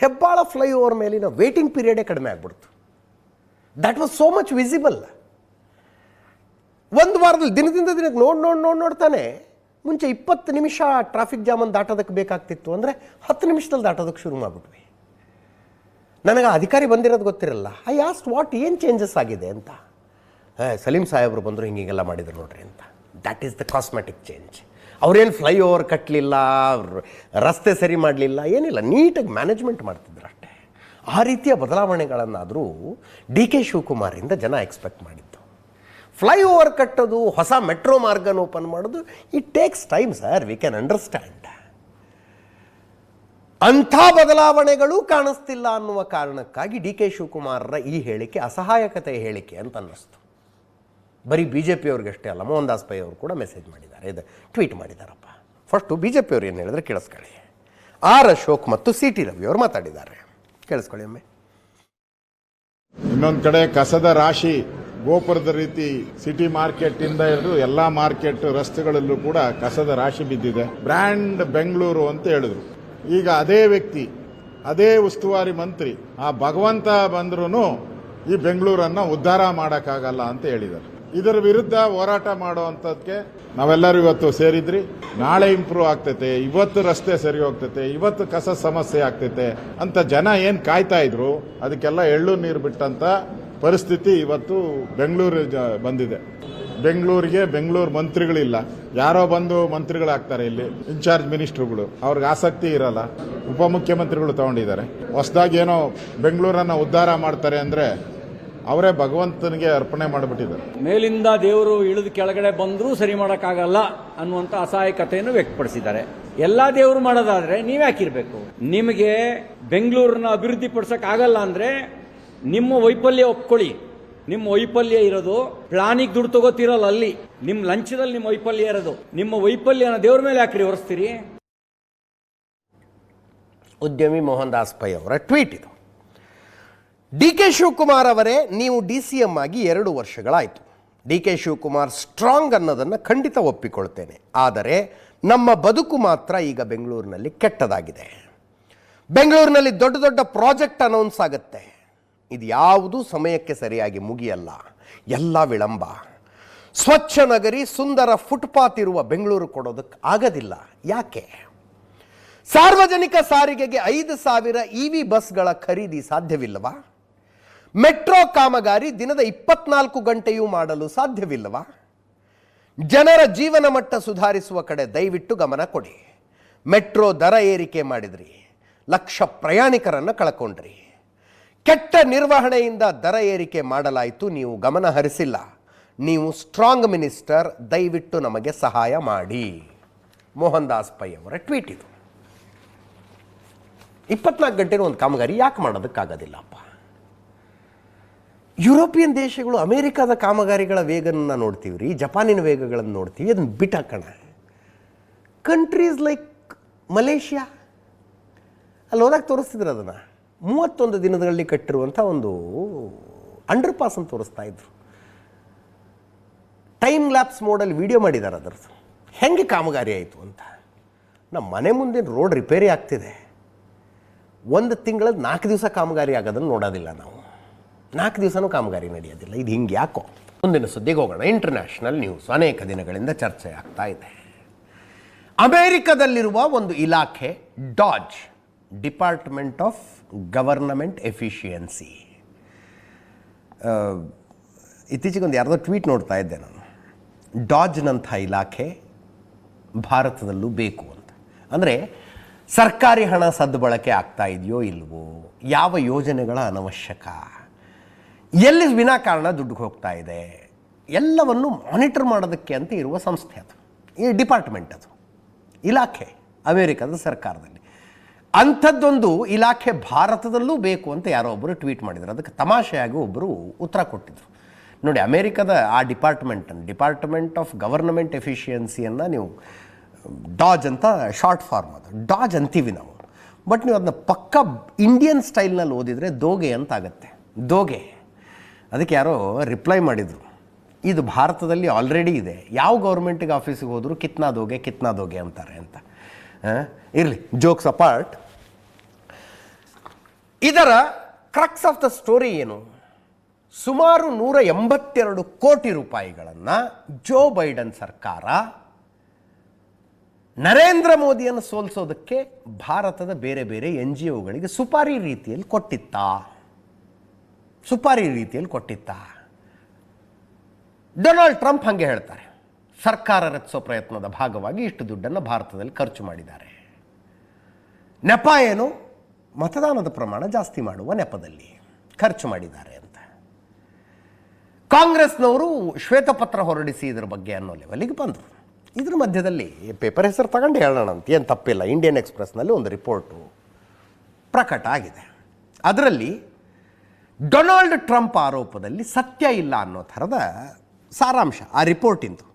ಹೆಬ್ಬಾಳ ಫ್ಲೈಓವರ್ ಮೇಲಿನ ವೇಟಿಂಗ್ ಪೀರಿಯಡೇ ಕಡಿಮೆ ಆಗ್ಬಿಡ್ತು. That was so much visible ಒಂದು ವಾರದಲ್ಲಿ ದಿನದಿಂದ ದಿನಕ್ಕೆ ನೋಡಿ ನೋಡಿ ನೋಡಿ ನೋಡ್ತಾನೆ ಮುಂಚೆ ಇಪ್ಪತ್ತು ನಿಮಿಷ ಟ್ರಾಫಿಕ್ ಜಾಮನ್ನು ದಾಟೋದಕ್ಕೆ ಬೇಕಾಗ್ತಿತ್ತು ಅಂದರೆ ಹತ್ತು ನಿಮಿಷದಲ್ಲಿ ದಾಟೋದಕ್ಕೆ ಶುರು ಮಾಡಿಬಿಟ್ವಿ. ನನಗೆ ಅಧಿಕಾರಿ ಬಂದಿರೋದು ಗೊತ್ತಿರಲ್ಲ. ಐ ಆಸ್ಟ್ ವಾಟ್ ಏನು ಚೇಂಜಸ್ ಆಗಿದೆ ಅಂತ. ಸಲೀಂ ಸಾಹೇಬರು ಬಂದರು ಹಿಂಗೆಲ್ಲ ಮಾಡಿದ್ರು ನೋಡ್ರಿ ಅಂತ. That is the cosmetic change ಅವ್ರೇನು ಫ್ಲೈ ಓವರ್ ಕಟ್ಟಲಿಲ್ಲ ರಸ್ತೆ ಸರಿ ಮಾಡಲಿಲ್ಲ, ಏನಿಲ್ಲ. ನೀಟಾಗಿ ಮ್ಯಾನೇಜ್ಮೆಂಟ್ ಮಾಡ್ತಿದ್ರು ಅಷ್ಟೇ. ಆ ರೀತಿಯ ಬದಲಾವಣೆಗಳನ್ನಾದರೂ ಡಿ ಕೆ ಶಿವಕುಮಾರಿಂದ ಜನ ಎಕ್ಸ್ಪೆಕ್ಟ್ ಮಾಡಿದ್ದು. ಫ್ಲೈ ಓವರ್ ಕಟ್ಟೋದು, ಹೊಸ ಮೆಟ್ರೋ ಮಾರ್ಗನ ಓಪನ್ ಮಾಡೋದು it takes time sir we can understand ಅಂಥ ಬದಲಾವಣೆಗಳು ಕಾಣಿಸ್ತಿಲ್ಲ ಅನ್ನುವ ಕಾರಣಕ್ಕಾಗಿ ಡಿ ಕೆ ಶಿವಕುಮಾರರ ಈ ಹೇಳಿಕೆ ಅಸಹಾಯಕತೆಯ ಹೇಳಿಕೆ ಅಂತ ಅನ್ನಿಸ್ತು. ಬರೀ ಬಿ ಜೆ ಪಿಯವ್ರಿಗಷ್ಟೇ ಅಲ್ಲ, ಮೋಹನ್ ದಾಸ್ ಪೈ ಅವರು ಕೂಡ ಮೆಸೇಜ್ ಮಾಡಿದ್ದಾರೆ, ಇದು ಟ್ವೀಟ್ ಮಾಡಿದ್ದಾರಪ್ಪ. ಫಸ್ಟು ಬಿ ಜೆ ಪಿಯವ್ರು ಏನು ಹೇಳಿದ್ರೆ ಕೇಳಿಸ್ಕೊಳ್ಳಿ. ಆರ್ ಅಶೋಕ್ ಮತ್ತು ಸಿ ಟಿ ರವಿ ಅವರು ಮಾತಾಡಿದ್ದಾರೆ. ಕೇಳಿಸ್ಕೊಳ್ಳಿ ಒಮ್ಮೆ ಇನ್ನೊಂದು ಕಡೆ ಕಸದ ರಾಶಿ ಗೋಪುರದ ರೀತಿ ಸಿಟಿ ಮಾರ್ಕೆಟ್ ಇಂದ ಹಿಡಿದು ಎಲ್ಲಾ ಮಾರ್ಕೆಟ್ ರಸ್ತೆಗಳಲ್ಲೂ ಕೂಡ ಕಸದ ರಾಶಿ ಬಿದ್ದಿದೆ. ಬ್ರ್ಯಾಂಡ್ ಬೆಂಗಳೂರು ಅಂತ ಹೇಳಿದ್ರು. ಈಗ ಅದೇ ವ್ಯಕ್ತಿ, ಅದೇ ಉಸ್ತುವಾರಿ ಮಂತ್ರಿ, ಆ ಭಗವಂತ ಬಂದ್ರೂ ಈ ಬೆಂಗಳೂರನ್ನ ಉದ್ಧಾರ ಮಾಡೋಕ್ಕಾಗಲ್ಲ ಅಂತ ಹೇಳಿದ್ದಾರೆ. ಇದರ ವಿರುದ್ಧ ಹೋರಾಟ ಮಾಡೋ ಅಂಥದ್ಕೆ ನಾವೆಲ್ಲರೂ ಇವತ್ತು ಸೇರಿದ್ರಿ. ನಾಳೆ ಇಂಪ್ರೂವ್ ಆಗ್ತೈತೆ, ಇವತ್ತು ರಸ್ತೆ ಸರಿ ಹೋಗ್ತೈತೆ, ಇವತ್ತು ಕಸ ಸಮಸ್ಯೆ ಆಗ್ತೈತೆ ಅಂತ ಜನ ಏನು ಕಾಯ್ತಾ ಇದ್ರು, ಅದಕ್ಕೆಲ್ಲ ಎಳ್ಳು ನೀರು ಬಿಟ್ಟಂತ ಪರಿಸ್ಥಿತಿ ಇವತ್ತು ಬೆಂಗಳೂರು ಬಂದಿದೆ. ಬೆಂಗಳೂರಿಗೆ ಬೆಂಗಳೂರು ಮಂತ್ರಿಗಳಿಲ್ಲ. ಯಾರೋ ಬಂದು ಮಂತ್ರಿಗಳಾಗ್ತಾರೆ ಇಲ್ಲಿ ಇನ್ಚಾರ್ಜ್ ಮಿನಿಸ್ಟ್ರುಗಳು ಅವ್ರಿಗೆ ಆಸಕ್ತಿ ಇರಲ್ಲ. ಉಪಮುಖ್ಯಮಂತ್ರಿಗಳು ತಗೊಂಡಿದ್ದಾರೆ. ಹೊಸದಾಗಿ ಏನೋ ಬೆಂಗಳೂರನ್ನ ಉದ್ಧಾರ ಮಾಡ್ತಾರೆ ಅಂದ್ರೆ ಅವರೇ ಭಗವಂತನಿಗೆ ಅರ್ಪಣೆ ಮಾಡಿಬಿಟ್ಟಿದ್ದಾರೆ. ಮೇಲಿಂದ ದೇವರು ಇಳಿದು ಕೆಳಗಡೆ ಬಂದರೂ ಸರಿ ಮಾಡೋಕ್ಕಾಗಲ್ಲ ಅನ್ನುವಂಥ ಅಸಹಾಯಕತೆಯನ್ನು ವ್ಯಕ್ತಪಡಿಸಿದ್ದಾರೆ. ಎಲ್ಲ ದೇವರು ಮಾಡೋದಾದ್ರೆ ನೀವ್ಯಾಕಿರ್ಬೇಕು? ನಿಮಗೆ ಬೆಂಗಳೂರನ್ನ ಅಭಿವೃದ್ಧಿ ಪಡಿಸೋಕ್ಕಾಗಲ್ಲ ಅಂದ್ರೆ ನಿಮ್ಮ ವೈಫಲ್ಯ ಒಪ್ಕೊಳ್ಳಿ. ನಿಮ್ಮ ವೈಫಲ್ಯ ಇರೋದು ಪ್ಲಾನಿಗೆ ದುಡ್ಡು ತಗೋತಿರಲ್ಲ ಅಲ್ಲಿ. ನಿಮ್ಮ ಲಂಚದಲ್ಲಿ ನಿಮ್ಮ ವೈಫಲ್ಯ ಇರೋದು. ನಿಮ್ಮ ವೈಫಲ್ಯನ ದೇವ್ರ ಮೇಲೆ ಯಾಕ್ರಿ ಹೊರಿಸ್ತೀರಿ ಉದ್ಯಮಿ ಮೋಹನ್ ದಾಸ್ ಪೈ ಅವರ ಟ್ವೀಟ್ ಇದು. ಡಿ ಕೆ ಶಿವಕುಮಾರ್ ಅವರೇ ನೀವು ಡಿ ಸಿ ಎಂ ಆಗಿ ಎರಡು ವರ್ಷಗಳಾಯಿತು. ಡಿ ಕೆ ಶಿವಕುಮಾರ್ ಸ್ಟ್ರಾಂಗ್ ಅನ್ನೋದನ್ನು ಖಂಡಿತ ಒಪ್ಪಿಕೊಳ್ತೇನೆ. ಆದರೆ ನಮ್ಮ ಬದುಕು ಮಾತ್ರ ಈಗ ಬೆಂಗಳೂರಿನಲ್ಲಿ ಕೆಟ್ಟದಾಗಿದೆ. ಬೆಂಗಳೂರಿನಲ್ಲಿ ದೊಡ್ಡ ದೊಡ್ಡ ಪ್ರಾಜೆಕ್ಟ್ ಅನೌನ್ಸ್ ಆಗುತ್ತೆ. ಇದು ಯಾವುದೂ ಸಮಯಕ್ಕೆ ಸರಿಯಾಗಿ ಮುಗಿಯಲ್ಲ. ಎಲ್ಲ ವಿಳಂಬ. ಸ್ವಚ್ಛ ನಗರಿ ಸುಂದರ ಫುಟ್ಪಾತ್ ಇರುವ ಬೆಂಗಳೂರು ಕೊಡೋದಕ್ಕೆ ಆಗೋದಿಲ್ಲ. ಯಾಕೆ? ಸಾರ್ವಜನಿಕ ಸಾರಿಗೆಗೆ ಐದು ಸಾವಿರ ಇವಿ ಬಸ್ಗಳ ಖರೀದಿ ಸಾಧ್ಯವಿಲ್ಲವಾ? ಮೆಟ್ರೋ ಕಾಮಗಾರಿ ದಿನದ ಇಪ್ಪತ್ನಾಲ್ಕು ಗಂಟೆಯೂ ಮಾಡಲು ಸಾಧ್ಯವಿಲ್ಲವಾ? ಜನರ ಜೀವನ ಮಟ್ಟ ಸುಧಾರಿಸುವ ಕಡೆ ದಯವಿಟ್ಟು ಗಮನ ಕೊಡಿ. ಮೆಟ್ರೋ ದರ ಏರಿಕೆ ಮಾಡಿದ್ರಿ. ಲಕ್ಷ ಪ್ರಯಾಣಿಕರನ್ನು ಕಳ್ಕೊಂಡ್ರಿ. ಕೆಟ್ಟ ನಿರ್ವಹಣೆಯಿಂದ ದರ ಏರಿಕೆ ಮಾಡಲಾಯಿತು. ನೀವು ಗಮನ ಹರಿಸಿಲ್ಲ. ನೀವು ಸ್ಟ್ರಾಂಗ್ ಮಿನಿಸ್ಟರ್ ದಯವಿಟ್ಟು ನಮಗೆ ಸಹಾಯ ಮಾಡಿ. ಮೋಹನ್ ದಾಸ್ ಪೈ ಅವರ ಟ್ವೀಟ್ ಇದು. ಇಪ್ಪತ್ನಾಲ್ಕು ಗಂಟೆನೂ ಒಂದು ಕಾಮಗಾರಿ ಯಾಕೆ ಮಾಡೋದಕ್ಕಾಗೋದಿಲ್ಲಪ್ಪ? ಯುರೋಪಿಯನ್ ದೇಶಗಳು ಅಮೇರಿಕಾದ ಕಾಮಗಾರಿಗಳ ವೇಗನ ನೋಡ್ತೀವಿ ರೀ ಜಪಾನಿನ ವೇಗಗಳನ್ನು ನೋಡ್ತೀವಿ, ಅದನ್ನ ಬಿಟ್ಟಾಕೋಣ ಕಂಟ್ರೀಸ್ ಲೈಕ್ ಮಲೇಷ್ಯಾ, ಅಲ್ಲಿ ಹೋದಾಗ ತೋರಿಸ್ತಿದ್ರು ಅದನ್ನು. ಮೂವತ್ತೊಂದು ದಿನದಲ್ಲಿ ಕಟ್ಟಿರುವಂಥ ಒಂದು ಅಂಡರ್ ಪಾಸ್ ಅಂತ ತೋರಿಸ್ತಾ ಇದ್ರು. ಟೈಮ್ ಲ್ಯಾಪ್ಸ್ ಮೋಡಲ್ಲಿ ವಿಡಿಯೋ ಮಾಡಿದ್ದಾರೆ ಅದರದ್ದು ಹೆಂಗೆ ಕಾಮಗಾರಿ ಆಯಿತು ಅಂತ. ನಮ್ಮ ಮನೆ ಮುಂದಿನ ರೋಡ್ ರಿಪೇರಿ ಆಗ್ತಿದೆ. ಒಂದು ತಿಂಗಳಲ್ಲಿ ನಾಲ್ಕು ದಿವಸ ಕಾಮಗಾರಿ ಆಗೋದನ್ನು ನೋಡೋದಿಲ್ಲ ನಾವು. ನಾಲ್ಕು ದಿವಸನೂ ಕಾಮಗಾರಿ ನಡೆಯೋದಿಲ್ಲ. ಇದು ಹಿಂಗೆ ಯಾಕೋ? ಮುಂದಿನ ಸುದ್ದಿಗೆ ಹೋಗೋಣ. ಇಂಟರ್ನ್ಯಾಷನಲ್ ನ್ಯೂಸ್ ಅನೇಕ ದಿನಗಳಿಂದ ಚರ್ಚೆ ಆಗ್ತಾ ಇದೆ. ಅಮೇರಿಕದಲ್ಲಿರುವ ಒಂದು ಇಲಾಖೆ, DOGE. Department of government efficiency ಇತ್ತೀಚೆಗೆ ಒಂದು ಯಾರ್ದೋ ಟ್ವೀಟ್ ನೋಡ್ತಾ ಇದ್ದೆ ನಾನು. ಡಾಜ್ನಂಥ ಇಲಾಖೆ ಭಾರತದಲ್ಲೂ ಬೇಕು ಅಂತ. ಅಂದರೆ ಸರ್ಕಾರಿ ಹಣ ಸದ್ಬಳಕೆ ಆಗ್ತಾ ಇದೆಯೋ ಇಲ್ವೋ, ಯಾವ ಯೋಜನೆಗಳ ಅನವಶ್ಯಕ, ಎಲ್ಲಿ ವಿನಾಕಾರಣ ದುಡ್ಡು ಹೋಗ್ತಾ ಇದೆ, ಎಲ್ಲವನ್ನು ಮಾನಿಟರ್ ಮಾಡೋದಕ್ಕೆ ಅಂತ ಇರುವ ಸಂಸ್ಥೆ ಅದು. ಈ ಡಿಪಾರ್ಟ್ಮೆಂಟ್ ಅದು. ಇಲಾಖೆ, ಅಮೇರಿಕಾದ ಸರ್ಕಾರದಲ್ಲಿ. ಅಂಥದ್ದೊಂದು ಇಲಾಖೆ ಭಾರತದಲ್ಲೂ ಬೇಕು ಅಂತ ಯಾರೋ ಒಬ್ಬರು ಟ್ವೀಟ್ ಮಾಡಿದರು. ಅದಕ್ಕೆ ತಮಾಷೆಯಾಗಿ ಒಬ್ಬರು ಉತ್ತರ ಕೊಟ್ಟಿದ್ರು. ನೋಡಿ, ಅಮೇರಿಕದ ಆ ಡಿಪಾರ್ಟ್ಮೆಂಟನ್ನು ಡಿಪಾರ್ಟ್ಮೆಂಟ್ ಆಫ್ ಗವರ್ನಮೆಂಟ್ ಎಫಿಷಿಯನ್ಸಿಯನ್ನು ನೀವು ಡಾಜ್ ಅಂತ ಶಾರ್ಟ್ ಫಾರ್ಮ್ ಅದು. ಡಾಜ್ ಅಂತೀವಿ ನಾವು. ಬಟ್ ನೀವು ಅದನ್ನ ಪಕ್ಕ ಇಂಡಿಯನ್ ಸ್ಟೈಲ್ನಲ್ಲಿ ಓದಿದರೆ ದೋಗೆ ಅಂತ ಆಗುತ್ತೆ ದೋಗೆ. ಅದಕ್ಕೆ ಯಾರೋ ರಿಪ್ಲೈ ಮಾಡಿದರು. ಇದು ಭಾರತದಲ್ಲಿ ಆಲ್ರೆಡಿ ಇದೆ. ಯಾವ ಗೌರ್ಮೆಂಟಿಗೆ ಆಫೀಸಿಗೆ ಹೋದರೂ ಕಿತ್ನಾ ದೋಗೆ ಕಿತ್ನಾ ದೋಗೆ ಅಂತಾರೆ ಅಂತ. ಇರಲಿ ಜೋಕ್ಸ್ ಅಪಾರ್ಟ್ ಇದರ ಕ್ರಕ್ಸ್ ಆಫ್ ದ ಸ್ಟೋರಿ ಏನು? ಸುಮಾರು ನೂರ ಎಂಬತ್ತೆರಡು ಕೋಟಿ ರೂಪಾಯಿಗಳನ್ನು ಜೋ ಬೈಡನ್ ಸರ್ಕಾರ ನರೇಂದ್ರ ಮೋದಿಯನ್ನು ಸೋಲಿಸೋದಕ್ಕೆ ಭಾರತದ ಬೇರೆ ಬೇರೆ ಎನ್ ಜಿ ಒಗಳಿಗೆ ಸುಪಾರಿ ರೀತಿಯಲ್ಲಿ ಕೊಟ್ಟಿತ್ತ. ಸುಪಾರಿ ರೀತಿಯಲ್ಲಿ ಕೊಟ್ಟಿತ್ತ. ಡೊನಾಲ್ಡ್ ಟ್ರಂಪ್ ಹಾಗೆ ಹೇಳ್ತಾರೆ. ಸರ್ಕಾರ ರಚಿಸೋ ಪ್ರಯತ್ನದ ಭಾಗವಾಗಿ ಇಷ್ಟು ದುಡ್ಡನ್ನು ಭಾರತದಲ್ಲಿ ಖರ್ಚು ಮಾಡಿದ್ದಾರೆ. ನೆಪ ಏನು? ಮತದಾನದ ಪ್ರಮಾಣ ಜಾಸ್ತಿ ಮಾಡುವ ನೆಪದಲ್ಲಿ ಖರ್ಚು ಮಾಡಿದ್ದಾರೆ ಅಂತ. ಕಾಂಗ್ರೆಸ್ನವರು ಶ್ವೇತಪತ್ರ ಹೊರಡಿಸಿ ಇದರ ಬಗ್ಗೆ ಅನ್ನೋ ಲೆವೆಲಿಗೆ ಬಂದರು. ಇದ್ರ ಮಧ್ಯದಲ್ಲಿ ಪೇಪರ್ ಹೆಸರು ತಗೊಂಡು ಹೇಳೋಣ ಅಂತ. ಏನು ತಪ್ಪಿಲ್ಲ. ಇಂಡಿಯನ್ ಎಕ್ಸ್ಪ್ರೆಸ್ನಲ್ಲಿ ಒಂದು ರಿಪೋರ್ಟು ಪ್ರಕಟ ಆಗಿದೆ. ಅದರಲ್ಲಿ ಡೊನಾಲ್ಡ್ ಟ್ರಂಪ್ ಆರೋಪದಲ್ಲಿ ಸತ್ಯ ಇಲ್ಲ ಅನ್ನೋ ಥರದ ಸಾರಾಂಶ. ಆ ರಿಪೋರ್ಟಿಂದು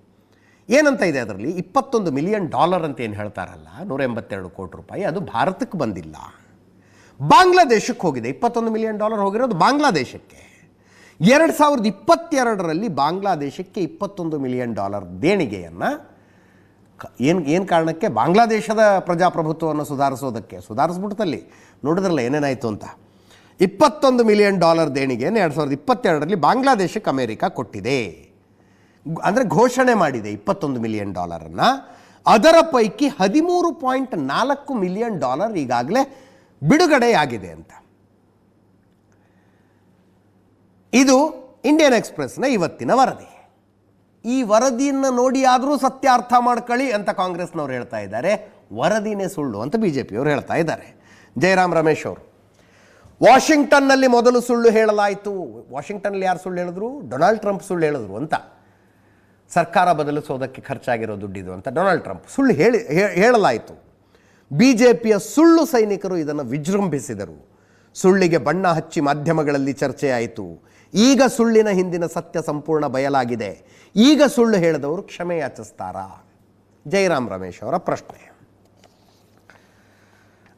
ಏನಂತ ಇದೆ ಅದರಲ್ಲಿ? ಇಪ್ಪತ್ತೊಂದು ಮಿಲಿಯನ್ ಡಾಲರ್ ಅಂತ ಏನು ಹೇಳ್ತಾರಲ್ಲ? ನೂರ ಎಂಬತ್ತೆರಡು ಕೋಟಿ ರೂಪಾಯಿ. ಅದು ಭಾರತಕ್ಕೆ ಬಂದಿಲ್ಲ. ಬಾಂಗ್ಲಾದೇಶಕ್ಕೆ ಹೋಗಿದೆ. ಇಪ್ಪತ್ತೊಂದು ಮಿಲಿಯನ್ ಡಾಲರ್ ಹೋಗಿರೋದು ಬಾಂಗ್ಲಾದೇಶಕ್ಕೆ. ಎರಡು ಸಾವಿರದ ಇಪ್ಪತ್ತೆರಡರಲ್ಲಿ ಬಾಂಗ್ಲಾದೇಶಕ್ಕೆ ಇಪ್ಪತ್ತೊಂದು ಮಿಲಿಯನ್ ಡಾಲರ್ ದೇಣಿಗೆಯನ್ನು ಏನು ಏನು ಕಾರಣಕ್ಕೆ? ಬಾಂಗ್ಲಾದೇಶದ ಪ್ರಜಾಪ್ರಭುತ್ವವನ್ನು ಸುಧಾರಿಸೋದಕ್ಕೆ. ಸುಧಾರಿಸ್ಬಿಡ್ತಲ್ಲಿ. ನೋಡಿದ್ರಲ್ಲ ಏನೇನಾಯಿತು ಅಂತ. ಇಪ್ಪತ್ತೊಂದು ಮಿಲಿಯನ್ ಡಾಲರ್ ದೇಣಿಗೆಯನ್ನು ಎರಡು ಸಾವಿರದ ಇಪ್ಪತ್ತೆರಡರಲ್ಲಿ ಬಾಂಗ್ಲಾದೇಶಕ್ಕೆ ಅಮೇರಿಕಾ ಕೊಟ್ಟಿದೆ. ಅಂದರೆ ಘೋಷಣೆ ಮಾಡಿದೆ ಇಪ್ಪತ್ತೊಂದು ಮಿಲಿಯನ್ ಡಾಲರನ್ನು ಅದರ ಪೈಕಿ ಹದಿಮೂರು ಪಾಯಿಂಟ್ ನಾಲ್ಕು ಮಿಲಿಯನ್ ಡಾಲರ್ ಈಗಾಗಲೇ ಬಿಡುಗಡೆಯಾಗಿದೆ ಅಂತ. ಇದು ಇಂಡಿಯನ್ ಎಕ್ಸ್ಪ್ರೆಸ್ನ ಇವತ್ತಿನ ವರದಿ. ಈ ವರದಿಯನ್ನು ನೋಡಿ ಆದರೂ ಸತ್ಯ ಅರ್ಥ ಮಾಡ್ಕೊಳ್ಳಿ ಅಂತ ಕಾಂಗ್ರೆಸ್ನವ್ರು ಹೇಳ್ತಾ ಇದ್ದಾರೆ. ವರದಿನೇ ಸುಳ್ಳು ಅಂತ ಬಿ ಜೆ ಪಿಯವರು ಹೇಳ್ತಾ ಇದ್ದಾರೆ. ಜಯರಾಮ್ ರಮೇಶ್ ಅವರು, ವಾಷಿಂಗ್ಟನ್ನಲ್ಲಿ ಮೊದಲು ಸುಳ್ಳು ಹೇಳಲಾಯಿತು. ವಾಷಿಂಗ್ಟನ್ನಲ್ಲಿ ಯಾರು ಸುಳ್ಳು ಹೇಳಿದ್ರು? ಡೊನಾಲ್ಡ್ ಟ್ರಂಪ್ ಸುಳ್ಳು ಹೇಳಿದ್ರು ಅಂತ. ಸರ್ಕಾರ ಬದಲಿಸೋದಕ್ಕೆ ಖರ್ಚಾಗಿರೋ ದುಡ್ಡಿದು ಅಂತ ಡೊನಾಲ್ಡ್ ಟ್ರಂಪ್. ಸುಳ್ಳು ಹೇಳಿ ಹೇಳಲಾಯಿತು. ಬಿ ಜೆ ಪಿಯ ಸುಳ್ಳು ಸೈನಿಕರು ಇದನ್ನು ವಿಜೃಂಭಿಸಿದರು. ಸುಳ್ಳಿಗೆ ಬಣ್ಣ ಹಚ್ಚಿ ಮಾಧ್ಯಮಗಳಲ್ಲಿ ಚರ್ಚೆಯಾಯಿತು. ಈಗ ಸುಳ್ಳಿನ ಹಿಂದಿನ ಸತ್ಯ ಸಂಪೂರ್ಣ ಬಯಲಾಗಿದೆ. ಈಗ ಸುಳ್ಳು ಹೇಳಿದವರು ಕ್ಷಮೆ ಯಾಚಿಸ್ತಾರಾ ಜಯರಾಮ್ ರಮೇಶ್ ಅವರ ಪ್ರಶ್ನೆ.